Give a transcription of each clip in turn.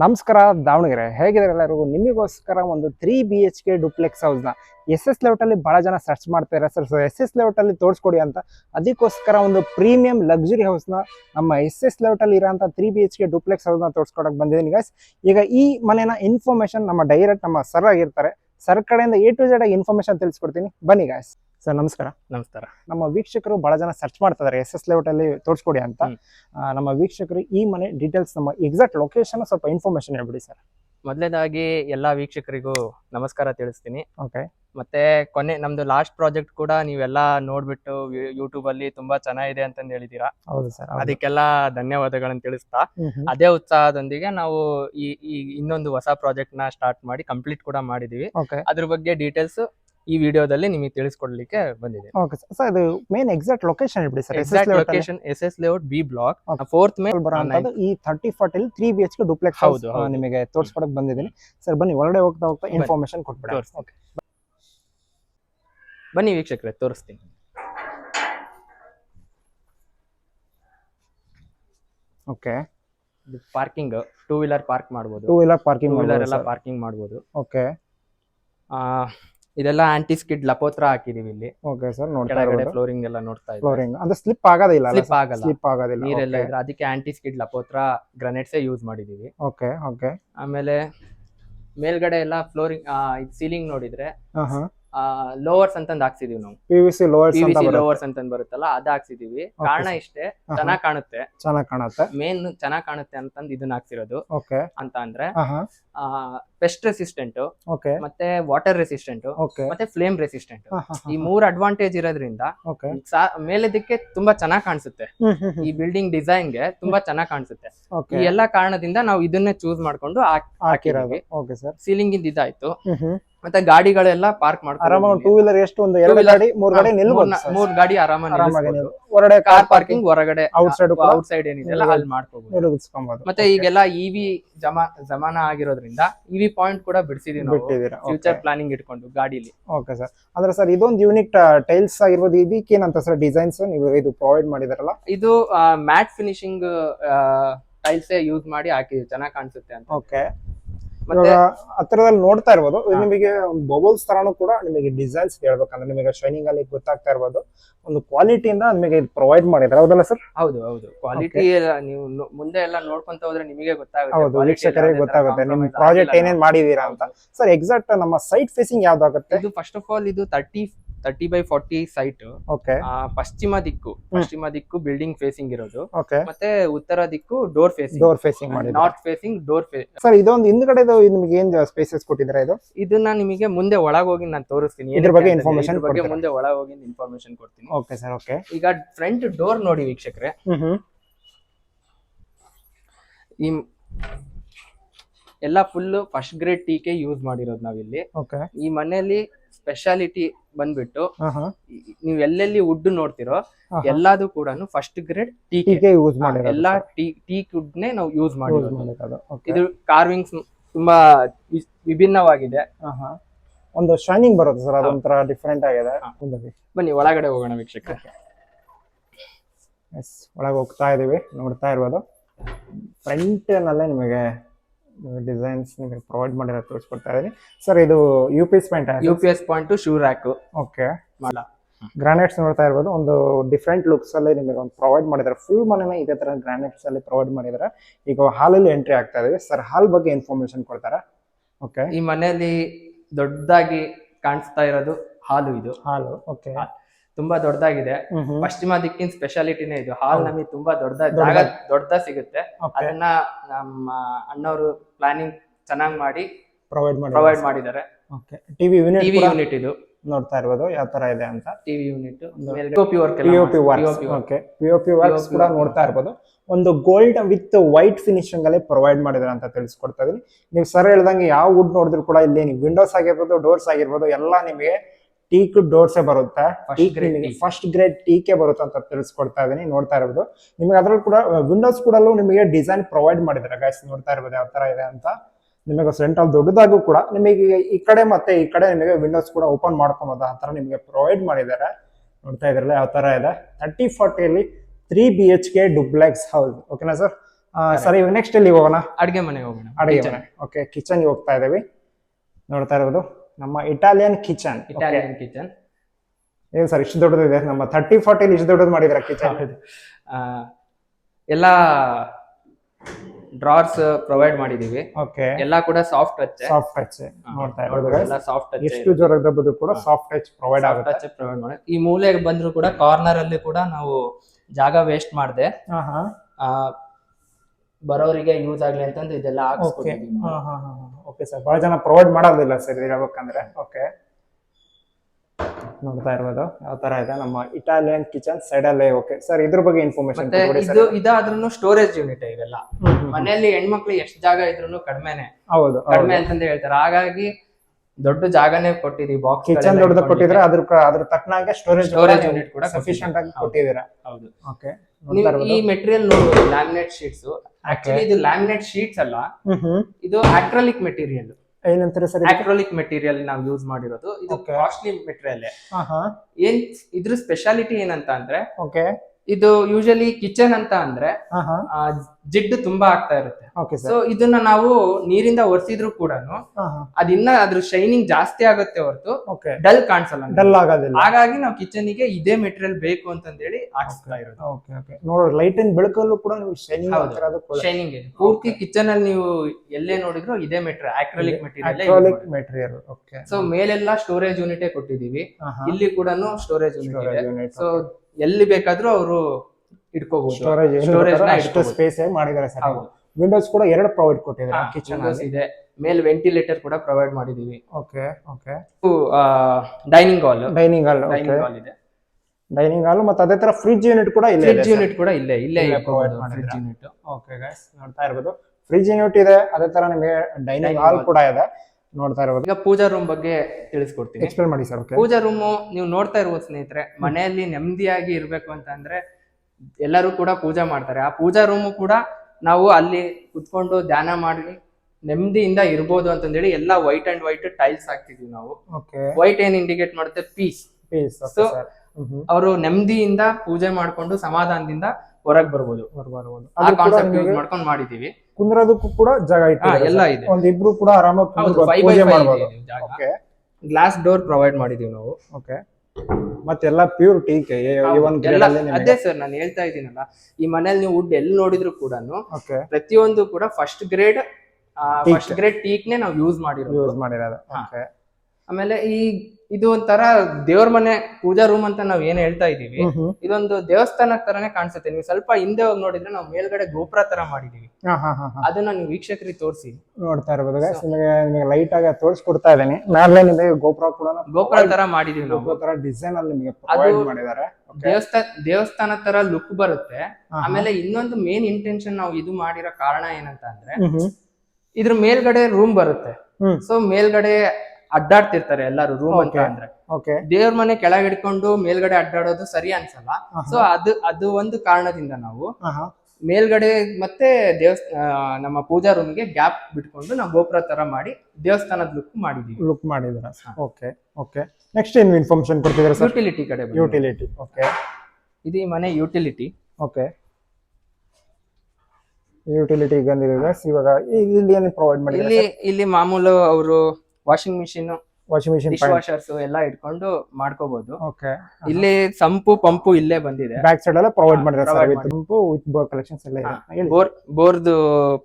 ನಮಸ್ಕಾರ, ದಾವಣಗೆರೆ. ಹೇಗಿದ್ದಾರೆ ಎಲ್ಲರಿಗೂ? ನಿಮಗೋಸ್ಕರ ಒಂದು three B H K duplex ಹೌಸ್ನ S S ಲೆವೆಟಲ್ಲಿ ಭಾಳ ಜನ ಸರ್ಚ್ ಮಾಡ್ತಾರೆ ಸರ್ ಸೊ ಎಸ್ ಎಸ್ ಲೆವೆಟಲ್ಲಿ ತೋರಿಸ್ಕೊಡಿ ಅಂತ. ಅದಕ್ಕೋಸ್ಕರ ಒಂದು ಪ್ರೀಮಿಯಂ ಲಕ್ಸುರಿ ಹೌಸ್ನ ನಮ್ಮ ಎಸ್ ಎಸ್ ಲೆವೆಟಲ್ಲಿ ಇರೋಂಥ three B H K duplex ಹೌಸ್ನ ತೋರಿಸ್ಕೊಡಕ್ಕೆ ಬಂದಿದ್ದೀನಿ ಗೈಸ್ ಈಗ ಈ ಮನೆನ ಇನ್ಫಾರ್ಮೇಷನ್ ನಮ್ಮ ಡೈರೆಕ್ಟ್ ನಮ್ಮ ಸರ್ ಆಗಿರ್ತಾರೆ. ಸರ್ ಕಡೆಯಿಂದ ಎ ಟು ಜೆಡ್ ಆಗಿ ಇನ್ಫಾರ್ಮೇಷನ್ ತಿಳಿಸ್ಕೊಡ್ತೀನಿ. ಬನ್ನಿ ಗಾಯ್ಸ್ ಸರ್ ನಮಸ್ಕಾರ. ನಮಸ್ಕಾರ. ನಮ್ಮ ವೀಕ್ಷಕರು ಬಹಳ ಜನ ಸರ್ಚ್ ಮಾಡ್ತಾರೆ ಎಸ್ ಎಸ್ ಲೇಔಟ್ ಅಲ್ಲಿ ತೋರಿಸ್ಕೊಡಿ ಅಂತ. ಆ, ನಮ್ಮ ವೀಕ್ಷಕರು ಈ ಮನೆ ಡೀಟೇಲ್ಸ್ ನಮ್ಮ ಎಕ್ಸಾಕ್ಟ್ ಲೊಕೇಶನ್ ಸ್ವಲ್ಪ ಇನ್ಫಾರ್ಮೇಶನ್ ಹೇಳ್ಬಿಡಿ ಸರ್. ಮೊದಲನೇದಾಗಿ ಎಲ್ಲಾ ವೀಕ್ಷಕರಿಗೂ ನಮಸ್ಕಾರ ತಿಳಿಸ್ತೀನಿ. ಓಕೆ. ಮತ್ತೆ ಕೊನೆ ನಮ್ದು ಲಾಸ್ಟ್ ಪ್ರಾಜೆಕ್ಟ್ ಕೂಡ ನೀವೆಲ್ಲ ನೋಡ್ಬಿಟ್ಟು ಯೂಟ್ಯೂಬ್ ಅಲ್ಲಿ ತುಂಬಾ ಚೆನ್ನಾಗಿದೆ ಅಂತ ಹೇಳಿದೀರಾ. ಹೌದು ಸರ್ ಅದಕ್ಕೆಲ್ಲ ಧನ್ಯವಾದಗಳನ್ನ ತಿಳಿಸ್ತಾ. ಅದೇ ಉತ್ಸಾಹದೊಂದಿಗೆ ನಾವು ಈ ಈ ಇನ್ನೊಂದು ಹೊಸ ಪ್ರಾಜೆಕ್ಟ್ನ ಸ್ಟಾರ್ಟ್ ಮಾಡಿ ಕಂಪ್ಲೀಟ್ ಕೂಡ ಮಾಡಿದೀವಿ. ಓಕೆ. ಅದ್ರ ಬಗ್ಗೆ ಡೀಟೇಲ್ಸ್ ಈ ವಿಡಿಯೋದಲ್ಲಿ ನಿಮಗೆ ತಿಳಿಸ್ಕೊಡ್ಲಿಕ್ಕೆ ಬಂದಿದೆ. ಓಕೆ ಸರ್ ಇದು ಮೇನ್ ಎಕ್ಸಾಕ್ಟ್ ಲೊಕೇಶನ್ ಹೇಳ್ಬಿಡಿ sir S S exact location S S layout B block. Fourth main ಬರೋಂಥದ್ದು ಈ thirty ಫೋರ್ಟಿಲ್ three B H K duplex ಹೌದು. ನಿಮಗೆ ತೋರಿಸ್ಕೊಡಕ್ ಬಂದಿದ್ದೀನಿ. ಸರ್ ಬನ್ನಿ ಒಳಗಡೆ ಹೋಗ್ತಾ ಹೋಗ್ತಾ. ಇನ್ಫಾರ್ಮೇಶನ್ ಕೊಟ್ಬಿಡಿ ತೋರಿಸ್ತೀನಿ. ಬನ್ನಿ ವೀಕ್ಷಕರೇ ತೋರಿಸ್ತೀನಿ. Okay parking two wheeler park ಮಾಡ್ಬೋದು. ಟೂ ವೀಲರ್ ಪಾರ್ಕಿಂಗ್ ವೀಲರ್ ಎಲ್ಲ ಪಾರ್ಕಿಂಗ್ ಮಾಡ್ಬೋದು. ಓಕೆ ಆ, ಇದೆಲ್ಲ ಆಂಟಿ ಸ್ಕಿಡ್ ಲಪೋತ್ರ ಹಾಕಿದೀವಿ ಇಲ್ಲಿ. ಓಕೆ ಸರ್ ನೋಡ್ತಾ ಕೆಳಗಡೆ ಫ್ಲೋರಿಂಗ್ ಎಲ್ಲ ನೋಡ್ತಾ ಇದ್ದೀವಿ ಫ್ಲೋರಿಂಗ್ ಅಂದ್ರೆ ಸ್ಲಿಪ್ ಆಗೋದಿಲ್ಲ ಸ್ಲಿಪ್ ಆಗಲ್ಲ. ಸ್ಲಿಪ್ ಆಗೋದಿಲ್ಲ. ನೀರೆಲ್ಲ ಇದ್ರೆ ಅದಕ್ಕೆ ಆಂಟಿ ಸ್ಕಿಡ್ ಲಪೋತ್ರ ಗ್ರನೇಟ್ಸೇ ಯೂಸ್ ಮಾಡಿದೀವಿ. ಓಕೆ ಓಕೆ ಆಮೇಲೆ ಮೇಲ್ಗಡೆ ಎಲ್ಲ ಫ್ಲೋರಿಂಗ್ ಸೀಲಿಂಗ್ ನೋಡಿದ್ರೆ ಹಾಂ ಲೋವರ್ಸ್ ಅಂತಂದ್ ಹಾಕ್ಸಿದೀವಿ ನಾವು. P V C louvers P V ಅಂತ ಸಿ ಲೋವರ್ಸ್ ಅಂತಂದ್ ಬರುತ್ತಲ್ಲ ಅದ್ ಹಾಕ್ಸಿದೀವಿ. ಕಾರಣ ಇಷ್ಟೇ ಚೆನ್ನಾಗ್ ಕಾಣುತ್ತೆ. ಚೆನ್ನಾಗ್ ಕಾಣುತ್ತೆ. ಮೇನ್ ಚೆನ್ನಾಗ್ ಕಾಣುತ್ತೆ ಅಂತಂದ್ ಇದನ್ನ ಹಾಕ್ಸಿರೋದು. ಓಕೆ ಅಂತ ಅಂದ್ರೆ ಪೆಸ್ಟ್ ರೆಸಿಸ್ಟೆಂಟ್ ಓಕೆ ಮತ್ತೆ ವಾಟರ್ ರೆಸಿಸ್ಟೆಂಟ್ ಓಕೆ ಮತ್ತೆ ಫ್ಲೇಮ್ ರೆಸಿಸ್ಟೆಂಟ್ ಈ ಮೂರ್ ಅಡ್ವಾಂಟೇಜ್ ಇರೋದ್ರಿಂದ ಮೇಲೆದಕ್ಕೆ ತುಂಬಾ ಚೆನ್ನಾಗ್ ಕಾಣಿಸುತ್ತೆ. ಈ ಬಿಲ್ಡಿಂಗ್ ಡಿಸೈನ್ಗೆ ತುಂಬಾ ಚೆನ್ನಾಗ್ ಕಾಣಿಸುತ್ತೆ. ಈ ಎಲ್ಲಾ ಕಾರಣದಿಂದ ನಾವು ಇದನ್ನೇ ಚೂಸ್ ಮಾಡ್ಕೊಂಡು ಹಾಕಿರೋದು. ಓಕೆ ಸರ್ ಸೀಲಿಂಗ್ ಇಂದ ಇದಾಯ್ತು. ಮತ್ತೆ ಗಾಡಿಗಳೆಲ್ಲ ಪಾರ್ಕ್ ಆರಾಮ ಟೂ ಮಾಡ್ಕೊಂಡು ವೀಲರ್ ಎಷ್ಟು? ಒಂದು ಎರಡು ಗಾಡಿ ಮೂರು ಗಾಡಿ ನಿಲ್ಬೋದು. ಮೂರ್ ಗಾಡಿ ಆರಾಮಾಗಿ ಹೊರಗಡೆ ಕಾರ್ ಪಾರ್ಕಿಂಗ್ ಹೊರಗಡೆ ಔಟ್ಸೈಡ್ ಕೂಡ ಔಟ್ ಸೈಡ್ ಅಲ್ಲಿ ಮಾಡ್ಕೋಬಹುದು ಮತ್ತೆ ಈಗೆಲ್ಲ ಇವಿ ಜಮಾ ಜಮಾನ ಆಗಿರೋದ್ರಿಂದ ಇವಿ ಪಾಯಿಂಟ್ ಕೂಡ ಬಿಡಿಸಿದೀವಿ ಬಿಟ್ಟಿದ್ದೀರಾ? ಫ್ಯೂಚರ್ ಪ್ಲಾನಿಂಗ್ ಇಟ್ಕೊಂಡು ಗಾಡಿಲಿ. ಓಕೆ ಸರ್ ಅಂದ್ರೆ ಸರ್ ಇದೊಂದು ಯೂನಿಕ್ ಟೈಲ್ಸ್ ಆಗಿರ್ಬೋದು ಇದಕ್ಕೇನಂತ ಸರ್ ಡಿಸೈನ್ಸ್ ನೀವು ಇದು ಪ್ರೊವೈಡ್ ಮಾಡಿದಾರಲ್ಲ? ಇದು ಮ್ಯಾಟ್ ಫಿನಿಶಿಂಗ್ ಟೈಲ್ಸ್ ಯೂಸ್ ಮಾಡಿ ಹಾಕಿದ್ವಿ. ಚೆನ್ನಾಗಿ ಕಾಣಿಸುತ್ತೆ ಅಂತ. ಓಕೆ ಇವಾಗ ಹತ್ರದಲ್ಲಿ ನೋಡ್ತಾ ಇರ್ಬೋದು. ನಿಮಗೆ ಬಬಲ್ಸ್ ತರಾನು ಕೂಡ ನಿಮಗೆ ಡಿಸೈನ್ಸ್ ಹೇಳ್ಬೇಕಂದ್ರೆ ನಿಮಗೆ ಶೈನಿಂಗ್ ಅಲ್ಲಿ ಗೊತ್ತಾಗ್ತಾ ಇರ್ಬೋದು. ಒಂದು ಕ್ವಾಲಿಟಿಯಿಂದ ನಿಮಗೆ ಇದು ಪ್ರೊವೈಡ್ ಮಾಡಿದ್ರೆ ಹೌದಲ್ಲ ಸರ್ ಹೌದು ಹೌದು. ಕ್ವಾಲಿಟಿ ನೀವು ಮುಂದೆ ಎಲ್ಲ ನೋಡ್ಕೊಂತ ಹೋದ್ರೆ ನಿಮಗೆ ಗೊತ್ತಾಗುತ್ತೆ. ವೀಕ್ಷಕರಿಗೆ ಗೊತ್ತಾಗುತ್ತೆ. ನಿಮ್ಮ ಪ್ರಾಜೆಕ್ಟ್ ಏನೇನ್ ಮಾಡಿದೀರಾ ಅಂತ. ಸರ್ ಎಕ್ಸಾಕ್ಟ್ ನಮ್ಮ ಸೈಟ್ ಫೇಸಿಂಗ್ ಯಾವ್ದಾಗುತ್ತೆ? ಇದು ಫಸ್ಟ್ ಆಫ್ ಆಲ್ ಇದು thirty thirty by forty site okay ಪಶ್ಚಿಮ ದಿಕ್ಕು ಪಶ್ಚಿಮ ದಿಕ್ಕು ಬಿಲ್ಡಿಂಗ್ ಫೇಸಿಂಗ್ ಇರೋದು. ಓಕೆ ಮತ್ತೆ ಉತ್ತರ ದಿಕ್ಕು door facing door facing north facing door sir ಇದೊಂದು ಹಿಂದ್ಗಡೆ ನಿಮ್ಗೆ ಏನ್ ಸ್ಪೇಸಸ್ ಕೊಟ್ಟಿದ್ರೆ ಇದು? ಇದನ್ನ ನಿಮಗೆ ಮುಂದೆ ಒಳಗ್ ಹೋಗಿ ನಾನು ತೋರಿಸ್ತೀನಿ. ಇದ್ರ ಬಗ್ಗೆ ಇನ್ಫಾರ್ಮೇಶನ್ ಬಗ್ಗೆ? ಮುಂದೆ ಒಳಗ ಹೋಗಿ ಇನ್ಫಾರ್ಮೇಶನ್ ಕೊಡ್ತೀನಿ. ಓಕೆ ಸರ್ ಓಕೆ ಈಗ ಫ್ರಂಟ್ ಡೋರ್ ನೋಡಿ ವೀಕ್ಷಕರೇ. ಎಲ್ಲ ಫುಲ್ ಫಸ್ಟ್ ಗ್ರೇಡ್ ಟೀಕೆ ಯೂಸ್ ಮಾಡಿರೋದು ನಾವಿಲ್ಲಿ. ಈ ಮನೆಯಲ್ಲಿ ಸ್ಪೆಷಾಲಿಟಿ ಬಂದ್ಬಿಟ್ಟು ನೀವು ಎಲ್ಲೆಲ್ಲಿ ವುಡ್ ನೋಡ್ತಿರೋ ಎಲ್ಲಾದು ಕೂಡ ಫಸ್ಟ್ ಗ್ರೇಡ್ ಟೀಕೆ ಹೀಗೆ ಯೂಸ್ ಮಾಡಿರೋ ಎಲ್ಲಾ ಟೀ ಟೀಕ್ ವುಡ್ ನೇ ನಾವು ಯೂಸ್ ಮಾಡ್ತೀವಿ ಮಾಡಿರೋದು. ಇದು ಕಾರ್ವಿಂಗ್ಸ್ ತುಂಬಾ ವಿಭಿನ್ನವಾಗಿದೆ. ಒಂದು ಶೈನಿಂಗ್ ಬರುತ್ತೆ ಸರ್ ಅದೊಂಥರ ಡಿಫ್ರೆಂಟ್ ಆಗಿದೆ. ಬನ್ನಿ ಒಳಗಡೆ ಹೋಗೋಣ ವೀಕ್ಷಕ ಎಸ್ ಒಳಗೆ ಹೋಗ್ತಾ ಇದೀವಿ ನೋಡ್ತಾ ಇರ್ಬೋದು. ಫ್ರಂಟ್ ನಲ್ಲೇ ನಿಮಗೆ ಡಿಸೈನ್ಸ್ ನಿಮಗೆ ಪ್ರೊವೈಡ್ ಮಾಡಿರೋ ತೋರಿಸ್ಕೊಡ್ತಾ ಇದೀನಿ ಸರ್ ಇದು U P S point U P S point shoe rack okay ಮಾಡ ಗ್ರಾನೈಟ್ಸ್ ನೋಡ್ತಾ ಇರ್ಬೋದು. ಒಂದು ಡಿಫ್ರೆಂಟ್ ಲುಕ್ಸ್ ಅಲ್ಲಿ ನಿಮಗೆ ಒಂದು ಪ್ರೊವೈಡ್ ಮಾಡಿದ್ದಾರೆ. ಫುಲ್ ಮನೆನ ಇದೇ ತರ ಗ್ರಾನೈಟ್ಸ್ ಅಲ್ಲಿ ಪ್ರೊವೈಡ್ ಮಾಡಿದ್ದಾರೆ. ಈಗ ಹಾಲಲ್ಲಿ ಎಂಟ್ರಿ ಆಗ್ತಾ ಇದೀವಿ ಸರ್ ಹಾಲ್ ಬಗ್ಗೆ ಇನ್ಫಾರ್ಮೇಶನ್ ಕೊಡ್ತಾರಾ? ಓಕೆ ಈ ಮನೆಯಲ್ಲಿ ದೊಡ್ಡದಾಗಿ ಕಾಣಿಸ್ತಾ ಇರೋದು ಹಾಲು ಇದು. ಹಾಲು ಓಕೆ ತುಂಬಾ ದೊಡ್ಡದಾಗಿದೆ. ಪಶ್ಚಿಮ ದಿಕ್ಕಿನ ಸ್ಪೆಷಾಲಿಟಿನೇ ಇದು. ಹಾಲ್. ನಮಗೆ ತುಂಬಾ ದೊಡ್ಡ ಜಾಗ ದೊಡ್ಡದ ಸಿಗುತ್ತೆ. ಅದನ್ನ ನಮ್ಮ ಅಣ್ಣವರು ಪ್ಲಾನಿಂಗ್ ಚೆನ್ನಾಗಿ ಮಾಡಿ ಪ್ರೊವೈಡ್ ಮಾಡಿ ಪ್ರೊವೈಡ್ ಮಾಡಿದ್ದಾರೆ. Okay TV unit TV unit ಇದು. ನೋಡ್ತಾ ಇರ್ಬೋದು. ಯಾವ ತರ ಇದೆ ಅಂತ. TV unit POP work P O works okay P works ಕೂಡ ನೋಡ್ತಾ ಇರ್ಬೋದು. ಒಂದು ಗೋಲ್ಡ್ ವಿತ್ ವೈಟ್ ಫಿನಿಶಿಂಗ್ ಅಲ್ಲಿ ಪ್ರೊವೈಡ್ ಮಾಡಿದಾರೆ ಅಂತ ತಿಳಿಸ್ಕೊಡ್ತಾ ಇದೀನಿ. ನೀವು ಸರ್ ಹೇಳ್ದಂಗೆ ಯಾವ ವುಡ್ ನೋಡಿದ್ರು ಕೂಡ ಇಲ್ಲಿ ನೀವು ವಿಂಡೋಸ್ ಆಗಿರ್ಬೋದು ಡೋರ್ಸ್ ಆಗಿರ್ಬೋದು ಎಲ್ಲ ನಿಮಗೆ ಟೀಕ್ ಡೋರ್ಸೆ ಬರುತ್ತೆ. ಫಸ್ಟ್ ಗ್ರೇಡ್ ಟೀಕೆ. ಬರುತ್ತೆ ಅಂತ ತಿಳಿಸ್ಕೊಡ್ತಾ ಇದೀನಿ ನೋಡ್ತಾ ಇರೋದು. ನಿಮಗೆ ಅದ್ರಲ್ಲಿ ಕೂಡ ವಿಂಡೋಸ್ ಕೂಡ ನಿಮಗೆ ಡಿಸೈನ್ ಪ್ರೊವೈಡ್ ಮಾಡಿದ್ದಾರೆ ಗೈಸ್ ನೋಡ್ತಾ ಇರೋದು ಯಾವ ತರ ಇದೆ ಅಂತ. ನಿಮಗೆ ಸೆಂಟ್ರಲ್ ದೊಡ್ಡದಾಗೂ ಕೂಡ ನಿಮಗೆ ಈ ಕಡೆ ಮತ್ತೆ ಈ ಕಡೆ ನಿಮಗೆ ವಿಂಡೋಸ್ ಕೂಡ ಓಪನ್ ಮಾಡ್ಕೊಬೋದು ಆ ತರ ನಿಮಗೆ ಪ್ರೊವೈಡ್ ಮಾಡಿದ್ದಾರೆ. ನೋಡ್ತಾ ಇದ್ರಲ್ಲ ಯಾವ ತರ ಇದೆ. Thirty ಫಾರ್ಟಿಯಲ್ಲಿ three B H K duplex house ಓಕೆನಾ ಸರ್ ಸರಿ ನೆಕ್ಸ್ಟ್ ಇಲ್ಲಿ ಹೋಗೋಣ? ಅಡುಗೆ ಮನೆಗೆ ಹೋಗೋಣ. ಅಡುಗೆ ಮನೆ. ಓಕೆ ಕಿಚನ್ಗೆ ಹೋಗ್ತಾ ಇದ್ದೀವಿ ನೋಡ್ತಾ ಇರೋದು. ನಮ್ಮ ಇಟಾಲಿಯನ್ ಕಿಚನ್ ಇಟಾಲಿಯನ್ ಕಿಚನ್ ಏನ್ ಸರ್ ಇಷ್ಟು ದೊಡ್ಡದು ಇದೆ. ನಮ್ಮ ತರ್ಟಿ ಫಾರ್ಟಿ ಇಷ್ಟು ದೊಡ್ಡದು ಮಾಡಿದಾರೆ ಕಿಚನ್ ಎಲ್ಲ ಡ್ರಾರ್ಸ್ ಪ್ರೊವೈಡ್ ಮಾಡಿದೀವಿ ಓಕೆ ಎಲ್ಲ ಕೂಡ ಸಾಫ್ಟ್ ಟಚ್ ಸಾಫ್ಟ್ ಟಚ್ ನೋಡ್ತಾ ಇರೋದು ಎಲ್ಲ ಸಾಫ್ಟ್ ಟಚ್ ಎಷ್ಟು ಜೋರಾಗಿ ಕೂಡ ಸಾಫ್ಟ್ ಟಚ್ ಪ್ರೊವೈಡ್ ಆಗುತ್ತೆ. ಟಚ್ ಪ್ರೊವೈಡ್ ಮಾಡಿ ಈ ಮೂಲೆಗೆ ಬಂದ್ರು ಕೂಡ ಕಾರ್ನರ್ ಅಲ್ಲಿ ಕೂಡ ನಾವು ಜಾಗ ವೇಸ್ಟ್ ಮಾಡಿದೆ. ಬರೋರಿಗೆ ಯೂಸ್ ಆಗ್ಲಿ ಅಂತ ಇದೆಲ್ಲ ಓಕೆ ಹಾಕ್ಸ್ಕೊಟ್ಟಿದೀವಿ ಹಾ ಹಾ ಹಾ ಓಕೆ ಸರ್ ಬಹಳ ಜನ ಪ್ರೊವೈಡ್ ಮಾಡೋದಿಲ್ಲ ಸರ್ ಹೇಳ್ಬೇಕಂದ್ರೆ ಓಕೆ ನೋಡ್ತಾ ಇರ್ಬೋದು. ಯಾವ ತರ ಇದೆ ನಮ್ಮ ಇಟಾಲಿಯನ್ ಕಿಚನ್ ಸೈಡ್ ಅಲ್ಲೇ. ಓಕೆ ಸರ್ ಇದ್ರ ಬಗ್ಗೆ ಇನ್ಫಾರ್ಮೇಶನ್ ಮತ್ತೆ ಇದು ಇದಾದ್ರೂ ಸ್ಟೋರೇಜ್ ಯೂನಿಟ್ ಇವೆಲ್ಲ. ಮನೆಯಲ್ಲಿ ಹೆಣ್ಮಕ್ಳು ಎಷ್ಟು ಜಾಗ ಇದ್ರು ಕಡಿಮೆನೆ. ಹೌದು. ಕಡಿಮೆ ಅಂತಂದು ಹೇಳ್ತಾರೆ. ಹಾಗಾಗಿ ದೊಡ್ಡ ಜಾಗನೇ ಕೊಟ್ಟಿರಿ ಬಾಕ್ಸ್ ಕಿಚನ್ ದೊಡ್ಡದು ಕೊಟ್ಟಿದ್ರೆ ಅದ್ರ ಅದ್ರ ತಕ್ಕನಾಗೆ ಸ್ಟೋರೇಜ್ ಸ್ಟೋರೇಜ್ ಯೂನಿಟ್ ಕೂಡ ಸಫಿಷಿಯಂಟ್ ಆಗಿ ಕೊಟ್ಟಿದೀರಾ ಕೊಟ್ಟಿದ್ದೀರಾ? ಹೌದು. ಓಕೆ ಈ ಮೆಟೀರಿಯಲ್ ನೋಡಿ ಲ್ಯಾಮಿನೇಟ್ ಶೀಟ್ಸ್ ಆಕ್ಚುಲಿ ಇದು ಲ್ಯಾಮಿನೇಟ್ ಶೀಟ್ಸ್ ಅಲ್ಲ ಇದು ಆಕ್ರಲಿಕ್ ಮೆಟೀರಿಯಲ್ ಏನಂತಾರೆ ಸರ್ ಆಕ್ರಲಿಕ್ ಮೆಟೀರಿಯಲ್ ನಾವು ಯೂಸ್ ಮಾಡಿರೋದು. ಇದು ಕಾಸ್ಟ್ಲಿ ಮೆಟೀರಿಯಲ್ ಏನ್ ಇದ್ರ ಸ್ಪೆಷಾಲಿಟಿ ಏನಂತ ಅಂದ್ರೆ ಓಕೆ ಇದು ಯೂಶಲಿ ಕಿಚನ್ ಅಂತ ಅಂದ್ರೆ ಜಿಡ್ಡು ತುಂಬಾ ಆಗ್ತಾ ಇರುತ್ತೆ. ಸೊ ಇದನ್ನ ನಾವು ನೀರಿಂದ ಒರೆಸಿದ್ರು ಕೂಡ ಅದಿನ್ನ ಅದ್ರ ಶೈನಿಂಗ್ ಜಾಸ್ತಿ ಆಗುತ್ತೆ ಹೊರತು ಡಲ್ ಕಾಣಿಸಲ್ಲ ಡಲ್ ಆಗೋದಿಲ್ಲ. ಹಾಗಾಗಿ ನಾವು ಕಿಚನ್ಗೆ ಇದೇ ಮೆಟೀರಿಯಲ್ ಬೇಕು ಅಂತಂದೇಳಿ ಹಾಕ್ಸ್ತಾ ಇರೋದು. ನೋಡ್ರಿ ಲೈಟ್ ಇನ್ ಬೆಳಕಲ್ಲೂ ಕೂಡ ನೀವು ಶೈನಿಂಗ್. ಶೈನಿಂಗ್ ಪೂರ್ತಿ ಕಿಚನ್ ಅಲ್ಲಿ ನೀವು ಎಲ್ಲೇ ನೋಡಿದ್ರು ಇದೇ material acrylic acrylic material material okay so ಮೇಲೆಲ್ಲ ಸ್ಟೋರೇಜ್ ಯೂನಿಟೇ ಕೊಟ್ಟಿದೀವಿ ಇಲ್ಲಿ ಕೂಡ ಸ್ಟೋರೇಜ್ ಯೂನಿಟ್ ಸೊ ಎಲ್ಲಿ ಬೇಕಾದ್ರೂ ಅವರು ಇಟ್ಕೋಬಹುದು ಸ್ಟೋರೇಜ್ ಸ್ಟೋರೇಜ್ ಸ್ಪೇಸ್ ಮಾಡಿದ್ದಾರೆ ಸರ್. ವಿಂಡೋಸ್ ಕೂಡ ಎರಡು ಪ್ರೊವೈಡ್ ಕೊಟ್ಟಿದ್ದಾರೆ ಕಿಚನ್ ಇದೆ. ಮೇಲೆ ವೆಂಟಿಲೇಟರ್ ಕೂಡ ಪ್ರೊವೈಡ್ ಮಾಡಿದೀವಿ. Okay okay dining hall dining hall dining hall ಇದೆ. ಡೈನಿಂಗ್ ಹಾಲ್ ಮತ್ತೆ ಅದೇ ತರ ಫ್ರಿಡ್ಜ್ ಯೂನಿಟ್ ಕೂಡ ಇಲ್ಲೇ ಫ್ರಿಡ್ಜ್ ಯೂನಿಟ್ ಕೂಡ ಇಲ್ಲೇ ಇಲ್ಲೇ ಪ್ರೊವೈಡ್ ಮಾಡಿದ್ರೆ ಫ್ರಿಡ್ಜ್? ಯೂನಿಟ್ ಓಕೆ ಗೈಸ್ ನೋಡ್ತಾ ಇರ್ಬೋದು. ಫ್ರಿಡ್ಜ್ ಯೂನಿಟ್ ಇದೆ ಅದೇ ತರ ನಿಮಗೆ ಡೈನಿಂಗ್ ಹಾಲ್ ಕೂಡ ಇದೆ. ನೋಡ್ತಾ ಇರೋದು. ಈಗ ಪೂಜಾ ರೂಮ್ ಬಗ್ಗೆ ತಿಳಿಸ್ಕೊಡ್ತೀನಿ. ಎಕ್ಸ್ಪ್ಲೇನ್ ಮಾಡಿ ಸರ್ ಓಕೆ ಪೂಜಾ ರೂಮು ನೀವು ನೋಡ್ತಾ ಇರ್ಬೋದು ಸ್ನೇಹಿತರೆ ಮನೆಯಲ್ಲಿ ನೆಮ್ಮದಿಯಾಗಿ ಇರ್ಬೇಕು ಅಂತ ಅಂದ್ರೆ ಎಲ್ಲರೂ ಕೂಡ ಪೂಜೆ ಮಾಡ್ತಾರೆ. ಆ ಪೂಜಾ ರೂಮು ಕೂಡ ನಾವು ಅಲ್ಲಿ ಕುತ್ಕೊಂಡು ಧ್ಯಾನ ಮಾಡಿ ನೆಮ್ಮದಿಯಿಂದ ಇರ್ಬೋದು ಅಂತಂದೇಳಿ ಎಲ್ಲ ವೈಟ್ ಅಂಡ್ ವೈಟ್ ಟೈಲ್ಸ್ ಹಾಕ್ತಿದ್ವಿ ನಾವು. ಓಕೆ ವೈಟ್ ಏನ್ ಇಂಡಿಕೇಟ್ ಮಾಡುತ್ತೆ? ಪೀಸ್ ಪೀಸ್ ಸೊ ಅವರು ನೆಮ್ಮದಿಯಿಂದ ಪೂಜೆ ಮಾಡ್ಕೊಂಡು ಸಮಾಧಾನದಿಂದ ಹೊರಗ್ ಬರ್ಬೋದು. ಬರ್ಬೋದು. ಆ ಕಾನ್ಸೆಪ್ಟ್ ಯೂಸ್ ಮಾಡ್ಕೊಂಡು ಮಾಡಿದೀವಿ. ಕುಂದ್ರೋದಕ್ಕೂ ಕೂಡ ಜಾಗ ಇಟ್ಟಿದ್ದಾರೆ ಎಲ್ಲ. ಇದೆ. ಒಂದ್ ಇಬ್ರು ಕೂಡ ಆರಾಮಾಗಿ ಹೌದು ಕುಂದ್ರಬಹುದು, ಪೂಜೆ ಮಾಡಬಹುದು ಜಾಗ. ಓಕೆ ಗ್ಲಾಸ್ ಡೋರ್ ಪ್ರೊವೈಡ್ ಮಾಡಿದೀವಿ ನಾವು. ಓಕೆ ಮತ್ತೆಲ್ಲ ಪ್ಯೂರ್ ಟೀಕ್ ಈ ಒಂದು ಎಲ್ಲ- ಅದೇ ಸರ್ ನಾನು ಹೇಳ್ತಾ ಇದ್ದೀನಲ್ಲ ಈ ಮನೇಲಿ ನೀವು ವುಡ್ ಎಲ್ಲಿ ನೋಡಿದ್ರು ಕೂಡ ಓಕೆ ಪ್ರತಿಯೊಂದು ಕೂಡ first grade first grade teak ನೇ ನಾವು ಯೂಸ್ ಮಾಡಿರೋದು. ಯೂಸ್ ಮಾಡಿರೋದು. ಓಕೆ ಆಮೇಲೆ ಈ ಇದು ಒಂಥರ ದೇವ್ರ ಮನೆ ಪೂಜಾ ರೂಮ್ ಅಂತ ನಾವ್ ಏನ್ ಹೇಳ್ತಾ ಇದೀವಿ ಇದೊಂದು ದೇವಸ್ಥಾನ ತರನೇ ಕಾಣಿಸುತ್ತೆ. ನೀವು ಸ್ವಲ್ಪ ಹಿಂದೆ ಹೋಗಿ ನೋಡಿದ್ರೆ ನಾವು ಮೇಲ್ಗಡೆ ಗೋಪುರ ತರ ಮಾಡಿದೀವಿ. ಅದನ್ನ ನೀವು ವೀಕ್ಷಕರಿಗೆ ತೋರಿಸಿ. ನೋಡ್ತಾ ಇರ್ಬೋದು. ನಿಮಗೆ ಲೈಟ್ ಆಗಿ ತೋರಿಸ್ಕೊಡ್ತಾ ಇದ್ದೀನಿ. ನಾರ್ಲೈನ್ ನಿಮಗೆ ಗೋಪುರ ಕೂಡ ಗೋಪುರ ತರ ಮಾಡಿದೀವಿ ನಾವು. ಡಿಸೈನ್ ಅಲ್ಲಿ ನಿಮಗೆ ಮಾಡಿದ್ದಾರೆ. ದೇವಸ್ಥಾನ ದೇವಸ್ಥಾನ ತರ ಲುಕ್ ಬರುತ್ತೆ. ಆಮೇಲೆ ಇನ್ನೊಂದು ಮೇನ್ ಇಂಟೆನ್ಷನ್ ನಾವು ಇದು ಮಾಡಿರೋ ಕಾರಣ ಏನಂತ ಅಂದ್ರೆ. ಇದ್ರ ಮೇಲ್ಗಡೆ ರೂಮ್ ಬರುತ್ತೆ. ಸೊ ಮೇಲ್ಗಡೆ ಅಡ್ಡಾಡ್ತಿರ್ತಾರೆ ಎಲ್ಲರೂ ರೂಮ್ ಅಂತ ಅಂದ್ರೆ. ಓಕೆ ದೇವ್ರ ಮನೆ ಕೆಳಗೆ ಹಿಡ್ಕೊಂಡು ಮೇಲ್ಗಡೆ ಅಡ್ಡಾಡೋದು ಸರಿ ಅನ್ಸಲ್ಲ. ಸೊ ಅದು ಅದು ಒಂದು ಕಾರಣದಿಂದ ನಾವು ಹಾ ಮೇಲ್ಗಡೆ ಮತ್ತೆ ದೇವಸ್ಥಾನ ನಮ್ಮ ಪೂಜಾ ರೂಮ್ಗೆ ಗ್ಯಾಪ್ ಬಿಟ್ಕೊಂಡು ನಾವು ಗೋಪುರ ತರ ಮಾಡಿ ದೇವಸ್ಥಾನದ ಲುಕ್ ಮಾಡಿದೀವಿ. ಲುಕ್ ಮಾಡಿದ್ರ ಓಕೆ ಓಕೆ ನೆಕ್ಸ್ಟ್ ಏನು ಇನ್ಫಾರ್ಮೇಶನ್ ಕೊಡ್ತಿದ್ರೆ ಸರ್ ಯುಟಿಲಿಟಿ ಕಡೆ. ಯುಟಿಲಿಟಿ ಓಕೆ ಇದು ಈ ಮನೆ ಯುಟಿಲಿಟಿ ಓಕೆ ಯುಟಿಲಿಟಿ ಬಂದಿರೋ. ಇವಾಗ ಇಲ್ಲಿ ಏನು ಪ್ರೊವೈಡ್ ಮಾಡಿ ಇಲ್ಲಿ ಇಲ್ಲಿ ಮಾಮೂಲು ಅವರು washing machine washing machine dish washers ಎಲ್ಲ ಇಟ್ಕೊಂಡು ಮಾಡ್ಕೋಬಹುದು ಓಕೆ. ಇಲ್ಲಿ ಸಂಪು ಪಂಪು ಇಲ್ಲೇ ಬಂದಿದೆ. ಬ್ಯಾಕ್ ಸೈಡ್ ಎಲ್ಲ ಪ್ರೊವೈಡ್ ಮಾಡಿದ್ದಾರೆ ಸರ್ ವಿತ್ ಗುಂಪು ವಿತ್ ಬೋರ್ ಕಲೆಕ್ಷನ್ಸ್ ಎಲ್ಲ ಇದೆ. ಬೋರ್ ಬೋರ್ದು